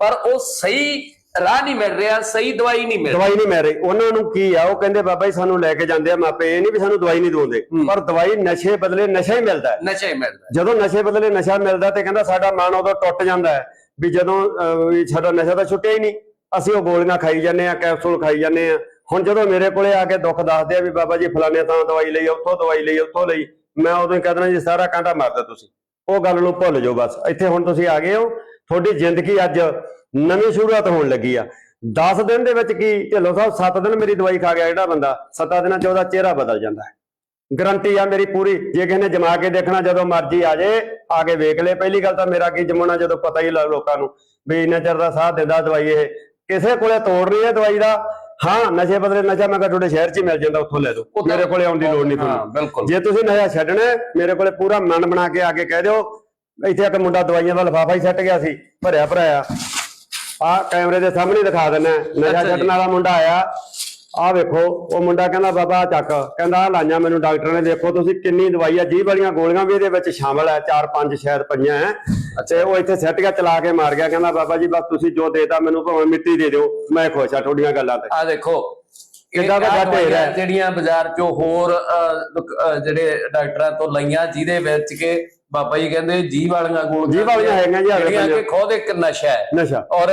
ਪਰ ਉਹ ਸਹੀ ਰਾਹ ਨਹੀਂ ਮਿਲ ਰਿਹਾ ਸਹੀ ਦਵਾਈ ਨਹੀਂ ਮਿਲ ਦਵਾਈ ਨਹੀਂ ਮਿਲ ਰਹੀ। ਉਹਨਾਂ ਨੂੰ ਕੀ ਆ ਉਹ ਕਹਿੰਦੇ ਬਾਬਾ ਜੀ ਸਾਨੂੰ ਲੈ ਕੇ ਜਾਂਦੇ ਆ ਮਾਪੇ ਇਹ ਨਹੀਂ ਵੀ ਸਾਨੂੰ ਦਵਾਈ ਨਹੀਂ ਦਵਾਉਂਦੇ। ਪਰ ਦਵਾਈ ਨਸ਼ੇ ਬਦਲੇ ਨਸ਼ਾ ਹੀ ਮਿਲਦਾ ਹੈ। ਨਸ਼ਾ ਹੀ ਮਿਲਦਾ ਜਦੋਂ ਨਸ਼ੇ ਬਦਲੇ ਨਸ਼ਾ ਮਿਲਦਾ ਤੇ ਕਹਿੰਦਾ ਸਾਡਾ ਮਨ ਉਦੋਂ ਟੁੱਟ ਜਾਂਦਾ ਹੈ ਵੀ ਜਦੋਂ ਅਹ, ਵੀ ਸਾਡਾ ਨਸ਼ਾ ਤਾਂ ਛੁੱਟਿਆ ਹੀ ਨਹੀਂ। ਅਸੀਂ ਉਹ ਗੋਲੀਆਂ ਖਾਈ ਜਾਂਦੇ ਆ ਕੈਪਸੂਲ ਖਾਈ ਜਾਂਦੇ ਆ ਹੁਣ ਜਦੋਂ ਮੇਰੇ ਕੋਲੇ ਆ ਕੇ ਦੁੱਖ ਦੱਸਦੇ ਆ ਵੀ ਬਾਬਾ ਜੀ ਫਲਾਣੇ ਥਾਂ ਦਵਾਈ ਲਈ ਉੱਥੋਂ ਦਵਾਈ ਲਈ ਉੱਥੋਂ ਲਈ ਮੈਂ ਉਦੋਂ ਹੀ ਕਹਿ ਜੀ ਸਾਰਾ ਕਾਂਟਾ ਮਾਰਦਾ ਤੁਸੀਂ। ਉਹ ਗੱਲ ਨੂੰ ਭੁੱਲ ਜਾਓ ਬਸ। ਇੱਥੇ ਹੁਣ ਤੁਸੀਂ ਆ ਗਏ ਹੋ। ਤੁਹਾਡੀ ਜ਼ਿੰਦਗੀ ਅੱਜ ਨਵੀਂ ਸ਼ੁਰੂਆਤ ਹੋਣ ਲੱਗੀ ਆ। 10 ਦਿਨ ਦੇ ਵਿੱਚ ਕੀ ਢਿੱਲੋਂ ਸਾਹਿਬ 7 ਦਿਨ ਮੇਰੀ ਦਵਾਈ ਖਾ ਗਿਆ ਜਿਹੜਾ ਬੰਦਾ 7 ਦਿਨਾਂ ਚ ਉਹਦਾ ਚਿਹਰਾ ਬਦਲ ਜਾਂਦਾ ਹੈ। ਗਰੰਟੀ ਆ ਮੇਰੀ ਪੂਰੀ ਜੇ ਕਿਸੇ ਨੇ ਜਮਾ ਕੇ ਦੇਖਣਾ ਜਦੋਂ ਮਰਜ਼ੀ ਆ ਜੇ ਆ ਕੇ ਵੇਖ ਲੈ। ਪਹਿਲੀ ਗੱਲ ਤਾਂ ਮੇਰਾ ਕੀ ਜਮਾਉਣਾ ਜਦੋਂ ਪਤਾ ਹੀ ਲੱਗ ਲੋਕਾਂ ਨੂੰ ਵੀ ਇੰਨਾ ਚਿਰ ਦਾ ਸਾਹ ਦਿੰਦਾ ਦਵਾਈ ਇਹ। ਕਿਸੇ ਕੋਲੇ ਤੋੜ ਨਹੀਂ ਹੈ ਦਵਾਈ ਦਾ। ਹਾਂ ਨਸ਼ੇ ਬਦਲੇ ਨਸ਼ਾ ਮੈਂ ਕਿਹਾ ਤੁਹਾਡੇ ਸ਼ਹਿਰ 'ਚ ਹੀ ਮਿਲ ਜਾਂਦਾ ਉੱਥੋਂ ਲੈ ਦਿਓ ਮੇਰੇ ਕੋਲੇ ਆਉਣ ਦੀ ਲੋੜ ਨਹੀਂ ਤੁਹਾਨੂੰ। ਬਿਲਕੁਲ। ਜੇ ਤੁਸੀਂ ਨਸ਼ਾ ਛੱਡਣਾ ਮੇਰੇ ਕੋਲੇ ਪੂਰਾ ਮਨ ਬਣਾ ਕੇ ਆ ਕੇ ਕਹਿ ਦਿਓ ਇੱਥੇ ਇੱਕ ਮੁੰਡਾ ਦਵਾਈਆਂ ਦਾ ਲਿਫਾਫਾ ਹੀ ਛੱਡ ਗਿਆ ਸੀ ਭਰਿਆ ਭਰਾਇਆ। ਆ ਕੈਮਰੇ ਦੇ ਸਾਹਮਣੇ ਦਿਖਾ ਦਿੰਨਾ ਨਸ਼ਾ। ਛੱਡਣ ਵਾਲਾ ਮੁੰਡਾ ਆਇਆ। ਆ ਵੇਖੋ ਉਹ ਮੁੰਡਾ ਕਹਿੰਦਾ ਬਾਬਾ ਚੱਕ। ਕਹਿੰਦਾ ਲਾਈਆਂ ਮੈਨੂੰ ਡਾਕਟਰ ਨੇ ਦੇਖੋ ਤੁਸੀਂ ਕਿੰਨੀ ਦਵਾਈ ਆ। 20 ਵਾਲੀਆਂ ਗੋਲੀਆਂ ਵੀ ਇਹਦੇ ਵਿੱਚ ਸ਼ਾਮਲ ਹੈ ਚਾਰ ਪੰਜ ਸ਼ਾਇਦ ਪਈਆਂ ਹੈ ਤੇ ਉਹ ਇੱਥੇ ਸੱਟ ਗਿਆ ਚਲਾ ਕੇ ਮਾਰ ਗਿਆ। ਕਹਿੰਦਾ ਬਾਬਾ ਜੀ ਬਸ ਤੁਸੀਂ ਜੋ ਦੇਤਾ ਮੈਨੂੰ ਭਾਵੇਂ ਮਿੱਟੀ ਦੇ ਦਿਓ ਮੈਂ ਖੁਸ਼ ਆ ਤੁਹਾਡੀਆਂ ਗੱਲਾਂ ਤੇ। ਆ ਦੇਖੋ ਆਹ ਘੱਟ ਢੇਰ ਹੈ। ਜਿਹੜੀਆਂ ਬਾਜ਼ਾਰ ਚੋਂ ਹੋਰ ਜਿਹੜੇ ਡਾਕਟਰਾਂ ਤੋਂ ਲਈਆਂ ਜਿਹਦੇ ਵਿੱਚ ਕਿ ਬਾਬਾ ਜੀ ਕਹਿੰਦੇ ਜੀ ਵਾਲੀਆਂ ਗੋਲੀਆਂ ਜੀਭ ਵਾਲੀਆਂ ਹੈਗੀਆਂ ਜੀ, ਜਿਹੜੀਆਂ ਕਿ। ਖੁਦ ਇੱਕ ਨਸ਼ਾ ਹੈ। ਨਸ਼ਾ। ਔਰ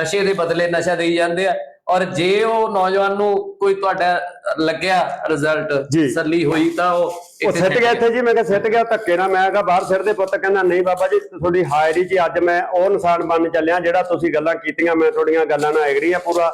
ਨਸ਼ੇ ਦੇ ਬਦਲੇ ਨਸ਼ਾ ਦੇਈ ਜਾਂਦੇ ਆ। ਔਰ ਜੇ ਉਹ ਨੌਜਵਾਨ ਨੂੰ ਕੋਈ ਤੁਹਾਡਾ ਲੱਗਿਆ ਰਿਜ਼ਲਟ ਜੀ। ਤਸੱਲੀ ਹੋਈ ਤਾਂ ਉਹ ਉਹ ਸਿੱਟ ਗਿਆ ਇੱਥੇ ਜੀ ਮੈਂ ਕਿਹਾ ਸਿੱਟ ਗਿਆ ਧੱਕੇ ਨਾਲ। ਮੈਂ ਕਿਹਾ ਬਾਹਰ ਸਿਰ ਦੇ ਪੁੱਤ ਕਹਿੰਦਾ ਨਹੀਂ ਬਾਬਾ ਜੀ ਤੁਹਾਡੀ ਹਾਜ਼ਰੀ 'ਚ ਅੱਜ ਮੈਂ ਉਹ ਇਨਸਾਨ ਬਣ ਚੱਲਿਆ ਜਿਹੜਾ ਤੁਸੀਂ ਗੱਲਾਂ ਕੀਤੀਆਂ ਮੈਂ ਤੁਹਾਡੀਆਂ ਗੱਲਾਂ ਨਾਲ ਐਗਰੀ ਆ ਪੂਰਾ।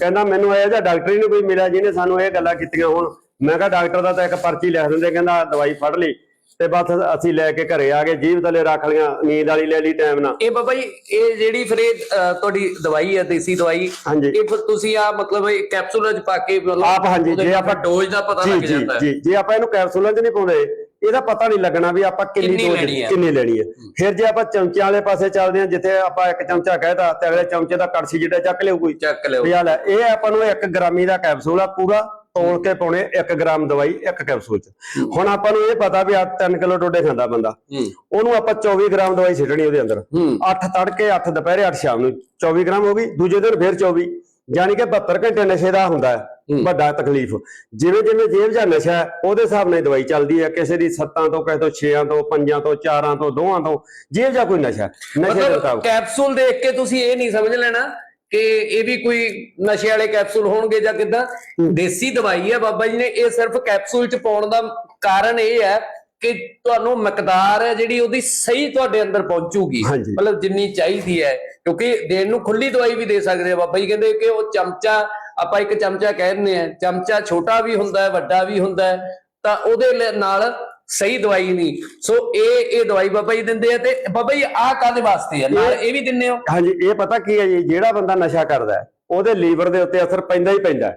ਕਹਿੰਦਾ ਮੈਨੂੰ ਇਹ ਜਿਹਾ ਡਾਕਟਰ ਹੀ ਨਹੀਂ ਕੋਈ ਮਿਲਿਆ ਜਿਹਨੇ ਸਾਨੂੰ ਇਹ ਗੱਲਾਂ ਕੀਤੀਆਂ ਹੁਣ। ਮੈਂ ਕਿਹਾ ਡਾਕਟਰ ਦਾ ਤਾਂ ਇੱਕ ਪਰਚੀ ਲਿਖ ਦਿੰਦੇ ਕਹਿੰਦਾ ਦਵਾਈ ਫੜ ਲਈ। ਤੇ ਬਸ ਅਸੀਂ ਲੈ ਕੇ ਘਰੇ ਆ ਗਏ ਜੀਭ ਥੱਲੇ ਰੱਖ ਲੀਆਂ ਨੀਂਦ ਵਾਲੀ ਲੈ ਲਈ ਟਾਈਮ ਨਾਲ। ਇਹ ਬਾਬਾ ਜੀ ਇਹ ਜਿਹੜੀ ਫਿਰ ਇਹ ਤੁਹਾਡੀ ਦਵਾਈ ਹੈ ਦੇਸੀ ਦਵਾਈ ਹਾਂਜੀ। ਇਹ ਫਿਰ ਤੁਸੀਂ ਆ ਮਤਲਬ ਇਹ ਕੈਪਸੂਲ ਚ ਪਾ ਕੇ ਮਤਲਬ ਆਪ ਹਾਂਜੀ, ਉਹਦੇ ਜੇ ਆਪਾਂ- ਡੋਜ਼ ਦਾ ਪਤਾ ਜੀ ਲੱਗ ਜੀ ਜਾਂਦਾ ਹੈ। ਜੀ ਜੇ ਆਪਾਂ ਇਹਨੂੰ ਕੈਪਸੂਲਾਂ 'ਚ ਨਹੀਂ ਪਾਉਂਦੇ ਇਹਦਾ ਪਤਾ ਨਹੀਂ ਲੱਗਣਾ ਵੀ ਆਪਾਂ ਕਿੰਨੀ ਕਿੰਨੀ ਡੋਜ਼ ਲੈਣੀ ਹੈ। ਕਿੰਨੀ ਲੈਣੀ ਹੈ। ਫਿਰ ਜੇ ਆਪਾਂ ਚਮਚਿਆਂ ਵਾਲੇ ਪਾਸੇ ਚੱਲਦੇ ਹਾਂ ਜਿੱਥੇ ਆਪਾਂ ਇੱਕ ਚਮਚਾ ਕਹਿਤਾ ਤੇ ਅਗਲੇ ਚਮਚੇ ਦਾ ਕੜਛੀ ਜਿਹੜਾ ਚੱਕ ਲਿਓ ਕੋਈ। ਚੱਕ ਲਿਓ। ਵੀ ਇਹ ਆਪਾਂ ਨੂੰ 1 ਗ੍ਰਾਮੀ ਦਾ ਕੈਪਸੂਲ ਆ ਪੂਰਾ। ਤੋਲ ਕੇ ਪਾਉਣੇ 1 ਗ੍ਰਾਮ ਦਵਾਈ ਇੱਕ ਕੈਪਸੂਲ 'ਚ। ਹੁਣ ਆਪਾਂ ਨੂੰ ਇਹ ਪਤਾ ਵੀ ਆ 3 ਕਿਲੋ ਟੋਡੇ ਖਾਂਦਾ ਬੰਦਾ। ਉਹਨੂੰ ਆਪਾਂ 24 ਗ੍ਰਾਮ ਦਵਾਈ ਸਿੱਟਣੀ ਉਹਦੇ ਅੰਦਰ। ਹੂੰ। 8 ਤੜਕੇ 8 ਦੁਪਹਿਰੇ 8 ਸ਼ਾਮ ਨੂੰ। 24 ਗ੍ਰਾਮ ਹੋ ਗਈ ਦੂਜੇ ਦਿਨ ਫਿਰ 24 ਯਾਨੀ ਕਿ 72 ਘੰਟੇ ਨਸ਼ੇ ਦਾ ਹੁੰਦਾ ਹੈ। ਵੱਡਾ ਤਕਲੀਫ। ਜਿਵੇਂ ਜਿਵੇਂ ਜੇਬ ਜਾਂ ਨਸ਼ਾ ਉਹਦੇ ਹਿਸਾਬ ਨਾਲ ਦਵਾਈ ਚੱਲਦੀ ਹੈ। ਕਿਸੇ ਦੀ 7 ਤੋਂ ਕਿਸੇ ਤੋਂ 6 ਤੋਂ 5 ਤੋਂ 4 ਤੋਂ 2 ਤੋਂ। ਜੇਬ ਜਾਂ ਕੋਈ ਨਸ਼ਾ ਨਸ਼ੇ ਦੇ ਕੈਪਸੂਲ ਦੇਖ ਕੇ ਤੁਸੀਂ ਇਹ ਨਹੀਂ ਸਮਝ ਲੈਣਾ ਕਿ ਇਹ ਵੀ ਕੋਈ ਨਸ਼ੇ ਵਾਲੇ ਕੈਪਸੂਲ ਹੋਣਗੇ ਜਾਂ ਕਿਦਾਂ? ਦੇਸੀ ਦਵਾਈ ਹੈ ਬਾਬਾ ਜੀ ਨੇ। ਇਹ ਸਿਰਫ ਕੈਪਸੂਲ ਚ ਪਾਉਣ ਦਾ ਕਾਰਨ ਇਹ ਹੈ ਕਿ ਤੁਹਾਨੂੰ ਮਕਦਾਰ ਹੈ ਜਿਹੜੀ ਉਹਦੀ ਸਹੀ ਤੁਹਾਡੇ ਅੰਦਰ ਪਹੁੰਚੂਗੀ। ਮਤਲਬ ਜਿੰਨੀ ਚਾਹੀਦੀ ਹੈ। ਕਿਉਂਕਿ ਦੇਣ ਨੂੰ ਖੁੱਲੀ ਦਵਾਈ ਵੀ ਦੇ ਸਕਦੇ ਆ ਬਾਬਾ ਜੀ। ਕਹਿੰਦੇ ਕਿ ਉਹ ਚਮਚਾ ਆਪਾਂ ਇੱਕ ਚਮਚਾ ਕਹਿ ਦਿੰਦੇ ਆ ਚਮਚਾ ਛੋਟਾ ਵੀ ਹੁੰਦਾ ਹੈ ਵੱਡਾ ਵੀ ਹੁੰਦਾ ਹੈ ਤਾਂ ਉਹਦੇ ਨਾਲ ਸਹੀ ਦਵਾਈ ਨਹੀਂ। ਸੋ ਇਹ ਇਹ ਦਵਾਈ ਬਾਬਾ ਜੀ ਦਿੰਦੇ ਆ ਤੇ ਬਾਬਾ ਜੀ ਆਹ ਕਾਦੇ ਵਾਸਤੇ ਆ? ਨਾਲ ਇਹ ਵੀ ਦਿੰਦੇ ਹੋ? ਹਾਂਜੀ ਇਹ ਪਤਾ ਕੀ ਹੈ ਜੀ? ਜਿਹੜਾ ਬੰਦਾ ਨਸ਼ਾ ਕਰਦਾ ਉਹਦੇ ਲੀਵਰ ਦੇ ਉੱਤੇ ਅਸਰ ਪੈਂਦਾ ਹੀ ਪੈਂਦਾ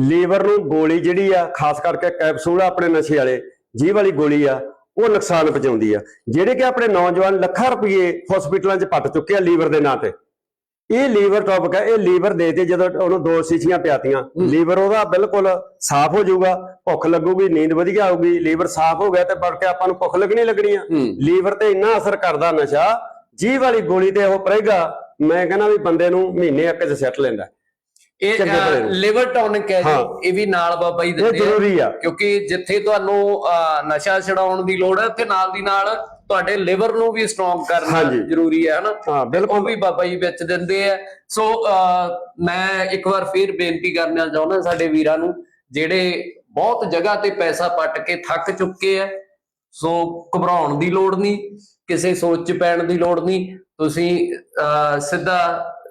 ਲੀਵਰ ਨੂੰ ਗੋਲੀ ਜਿਹੜੀ ਆ ਖਾਸ ਕਰਕੇ ਕੈਪਸੂਲ ਆਪਣੇ ਨਸ਼ੇ ਵਾਲੇ ਜੀਭ ਵਾਲੀ ਗੋਲੀ ਆ ਉਹ ਨੁਕਸਾਨ ਪਹੁੰਚਾਉਂਦੀ ਆ। ਜਿਹੜੇ ਕਿ ਆਪਣੇ ਨੌਜਵਾਨ ਲੱਖਾਂ ਰੁਪਏ ਹਸਪੀਟਲਾਂ 'ਚ ਪੱਟ ਚੁੱਕੇ ਆ ਲੀਵਰ ਦੇ ਨਾਂ ਤੇ। ਇਹ ਲੀਵਰ ਟੌਪਿਕ ਹੈ ਇਹ ਲੀਵਰ ਦੇ ਤੇ ਜਦੋਂ ਉਹਨੂੰ ਦੋ ਸ਼ੀਸ਼ੀਆਂ ਪਿਆਤੀਆਂ ਲੀਵਰ ਉਹਦਾ ਬਿਲਕੁਲ ਸਾਫ਼ ਹੋ ਜਾਊਗਾ ਭੁੱਖ ਲੱਗੂਗੀ ਨੀਂਦ ਵਧੀਆ ਆਊਗੀ ਲੀਵਰ ਸਾਫ਼ ਹੋ ਗਿਆ ਤੇ ਕੇ ਆਪਾਂ ਨੂੰ ਭੁੱਖ ਲੱਗਣੀ ਲੱਗਣੀ ਆ। ਲੀਵਰ ਤੇ ਇੰਨਾ ਅਸਰ ਕਰਦਾ ਨਸ਼ਾ ਜੀਭ ਵਾਲੀ ਗੋਲੀ ਤੇ ਉਹ ਪਰੇਗਾ ਮੈਂ ਕਹਿੰਦਾ ਵੀ ਬੰਦੇ ਨੂੰ ਮਹੀਨੇ ਇੱਕ ਚ ਸੈੱਟ ਲੈਂਦਾ। ਇਹ। ਲਿਵਰ ਟੌਨਿਕ ਹੈ। ਜੀ ਇਹ ਵੀ ਨਾਲ ਬਾਬਾ ਜੀ ਦਿੰਦੇ ਆ। ਕਿਉਂਕਿ ਜਿੱਥੇ ਤੁਹਾਨੂੰ ਨਸ਼ਾ ਛਡਾਉਣ ਦੀ ਲੋੜ ਹੈ ਉੱਥੇ ਨਾਲ ਦੀ ਨਾਲ ਤੁਹਾਡੇ ਲਿਵਰ ਨੂੰ ਵੀ ਸਟਰੋਂਗ ਕਰਨਾ। ਜ਼ਰੂਰੀ ਹੈ ਹਨਾ? ਹਾਂ ਉਹ ਬਿਲਕੁਲ। ਵੀ ਬਾਬਾ ਜੀ ਵਿੱਚ ਦਿੰਦੇ ਆ। ਸੋ ਮੈਂ ਇੱਕ ਵਾਰ ਫੇਰ ਬੇਨਤੀ ਕਰਨਾ ਚਾਹੁੰਦਾ ਸਾਡੇ ਵੀਰਾਂ ਨੂੰ ਜਿਹੜੇ ਬਹੁਤ ਜਗ੍ਹਾ ਤੇ ਪੈਸਾ ਪੱਟ ਕੇ ਥੱਕ ਚੁੱਕੇ ਆ ਸੋ ਘਬਰਾਉਣ ਦੀ ਲੋੜ ਨਹੀਂ ਕਿਸੇ ਸੋਚ ਚ ਪੈਣ ਦੀ ਲੋੜ ਨਹੀਂ। ਤੁਸੀਂ ਸਿੱਧਾ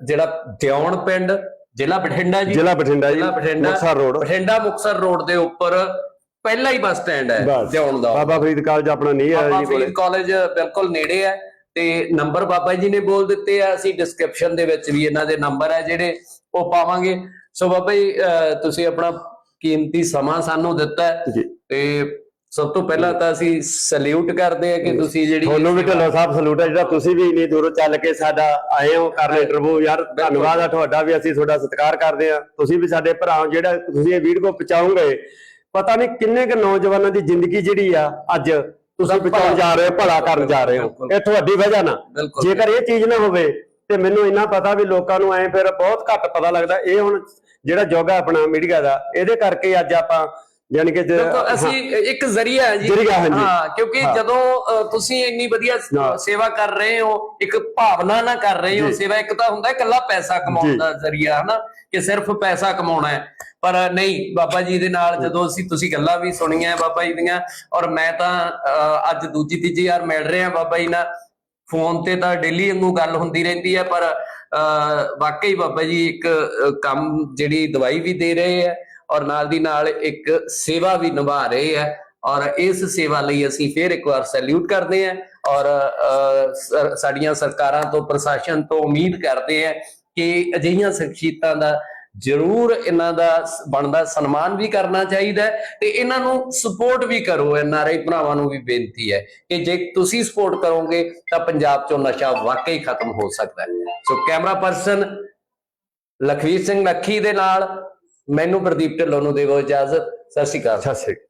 ਜਿਹੜਾ ਦਿਉਣ ਪਿੰਡ ਜ਼ਿਲ੍ਹਾ ਬਠਿੰਡਾ ਜੀ। ਜ਼ਿਲ੍ਹਾ ਬਠਿੰਡਾ ਜੀ ਮੁਕਤਸਰ ਰੋਡ ਬਠਿੰਡਾ ਮੁਕਤਸਰ ਰੋਡ ਦੇ ਉੱਪਰ ਪਹਿਲਾ ਹੀ ਬੱਸ ਸਟੈਂਡ ਹੈ ਬਸ। ਦਾ। ਬਾਬਾ ਫਰੀਦ ਕਾਲਜ ਆਪਣਾ ਨਹੀਂ ਹੈ ਬਾਬਾ ਜੀ ਕੋਲੇ। ਫਰੀਦ ਕਾਲਜ ਬਿਲਕੁਲ ਨੇੜੇ ਹੈ ਤੇ ਨੰਬਰ ਬਾਬਾ ਜੀ ਨੇ ਬੋਲ ਦਿੱਤੇ ਆ ਅਸੀਂ ਡਿਸਕ੍ਰਿਪਸ਼ਨ ਦੇ ਵਿੱਚ ਵੀ ਇਹਨਾਂ ਦੇ ਨੰਬਰ ਹੈ ਜਿਹੜੇ ਉਹ ਪਾਵਾਂਗੇ। ਸੋ ਬਾਬਾ ਜੀ ਅਹ, ਤੁਸੀਂ ਆਪਣਾ ਕੀਮਤੀ ਸਮਾਂ ਸਾਨੂੰ ਦਿੱਤਾ ਹੈ ਜੀ। ਤੇ ਸਭ ਤੋਂ ਪਹਿਲਾਂ ਤਾਂ ਅਸੀਂ ਸਲੂਟ ਕਰਦੇ ਹਾਂ ਕਿ ਤੁਸੀਂ ਜਿਹੜੀ ਤੁਹਾਨੂੰ ਵੀ ਢਿੱਲੋਂ ਸਾਹਿਬ ਸਲੂਟ ਹੈ ਜਿਹੜਾ ਤੁਸੀਂ ਵੀ ਇੰਨੀ ਦੂਰੋਂ ਚੱਲ ਕੇ ਸਾਡਾ ਆਏ ਹੋ ਕਰਨ ਇੰਟਰਵਿਊ ਯਾਰ ਧੰਨਵਾਦ ਆ ਤੁਹਾਡਾ ਵੀ ਅਸੀਂ ਤੁਹਾਡਾ ਸਤਿਕਾਰ ਕਰਦੇ ਆ ਤੁਸੀਂ ਵੀ ਸਾਡੇ ਭਰਾ ਹੋ, ਜਿਹੜਾ ਤੁਸੀਂ ਇਹ ਵੀਡੀਓ ਪਹੁੰਚਾਓਗੇ ਪਤਾ ਨਹੀਂ ਕਿੰਨੇ ਕੁ ਨੌਜਵਾਨਾਂ ਦੀ ਜ਼ਿੰਦਗੀ ਜਿਹੜੀ ਆ ਅੱਜ ਤੁਸੀਂ ਬਚਾਉਣ ਜਾ ਰਹੇ ਹੋ ਭਲਾ ਕਰਨ ਜਾ ਰਹੇ ਹੋ। ਇਹ ਤੁਹਾਡੀ ਵਜ੍ਹਾ ਨਾਲ ਬਿਲਕੁਲ ਜੇਕਰ ਇਹ ਚੀਜ਼ ਨਾ ਹੋਵੇ ਤੇ ਮੈਨੂੰ ਇੰਨਾ ਪਤਾ ਵੀ ਲੋਕਾਂ ਨੂੰ ਐ ਫਿਰ ਬਹੁਤ ਘੱਟ ਪਤਾ ਲੱਗਦਾ ਇਹ ਹੁਣ ਜਿਹੜਾ ਯੋਗਾ ਆਪਣਾ ਮੀਡੀਆ ਦਾ ਇਹਦੇ ਕਰਕੇ ਅੱਜ ਆਪਾਂ ਯਾਨੀ ਕਿ ਅਸੀਂ ਇੱਕ ਜ਼ਰੀਆ ਹੈ ਜੀ। ਹਾਂ ਕਿਉਂਕਿ। ਜਦੋਂ ਤੁਸੀਂ ਇੰਨੀ ਵਧੀਆ। ਸੇਵਾ ਕਰ ਰਹੇ ਹੋ ਇੱਕ ਭਾਵਨਾ ਨਾਲ ਕਰ ਰਹੇ ਹੋ। ਸੇਵਾ ਇੱਕ ਤਾਂ ਹੁੰਦਾ ਇਕੱਲਾ ਪੈਸਾ ਕਮਾਉਣ। ਦਾ ਜ਼ਰੀਆ ਹਨਾ ਕਿ ਸਿਰਫ ਪੈਸਾ ਕਮਾਉਣਾ ਹੈ ਪਰ ਨਹੀਂ, ਬਾਬਾ ਜੀ ਦੇ ਨਾਲ ਜਦੋਂ ਅਸੀਂ ਤੁਸੀਂ ਗੱਲਾਂ ਵੀ ਸੁਣੀਆਂ ਬਾਬਾ ਜੀ ਦੀਆਂ, ਔਰ ਮੈਂ ਤਾਂ ਅੱਜ ਦੂਜੀ ਤੀਜੀ ਯਾਰ ਮਿਲ ਰਿਹਾ ਬਾਬਾ ਜੀ ਨਾਲ, ਫੋਨ ਤੇ ਤਾਂ ਡੇਲੀ ਵਾਂਗੂ ਗੱਲ ਹੁੰਦੀ ਰਹਿੰਦੀ ਹੈ, ਪਰ ਵਾਕਈ ਬਾਬਾ ਜੀ ਇੱਕ ਕੰਮ ਜਿਹੜੀ ਦਵਾਈ ਵੀ ਦੇ ਰਹੇ ਹੈ, ਔਰ ਨਾਲ ਦੀ ਨਾਲ ਇੱਕ ਸੇਵਾ ਵੀ ਨਿਭਾ ਰਹੇ ਹੈ, ਔਰ ਇਸ ਸੇਵਾ ਲਈ ਅਸੀਂ ਫੇਰ ਇੱਕ ਵਾਰ ਸੈਲੂਟ ਕਰਦੇ ਹਾਂ, ਔਰ ਸਾਡੀਆਂ ਸਰਕਾਰਾਂ ਤੋਂ, ਪ੍ਰਸ਼ਾਸਨ ਤੋਂ ਉਮੀਦ ਕਰਦੇ ਹਾਂ ਕਿ ਅਜਿਹੀਆਂ ਸ਼ਖਸੀਅਤਾਂ ਦਾ ਜ਼ਰੂਰ ਇਹਨਾਂ ਦਾ ਬਣਦਾ ਸਨਮਾਨ ਵੀ ਕਰਨਾ ਚਾਹੀਦਾ ਤੇ ਇਹਨਾਂ ਨੂੰ ਸਪੋਰਟ ਵੀ ਕਰੋ ਐਨਆਰਆਈ ਭਰਾਵਾਂ ਨੂੰ ਵੀ ਬੇਨਤੀ ਹੈ ਕਿ ਜੇ ਤੁਸੀਂ ਸਪੋਰਟ ਕਰੋਗੇ ਤਾਂ ਪੰਜਾਬ ਚੋਂ ਨਸ਼ਾ ਵਾਕਈ ਖਤਮ ਹੋ ਸਕਦਾ ਹੈ। So camera person Lakhvir Singh Lakhi ਦੇ ਨਾਲ, ਮੈਨੂੰ ਪ੍ਰਦੀਪ ਢਿੱਲੋਂ ਨੂੰ ਦੇਵੋ ਇਜਾਜ਼ਤ। ਸਤਿ ਸ਼੍ਰੀ ਅਕਾਲ। ਸਤਿ ਸ੍ਰੀ ਅਕਾਲ।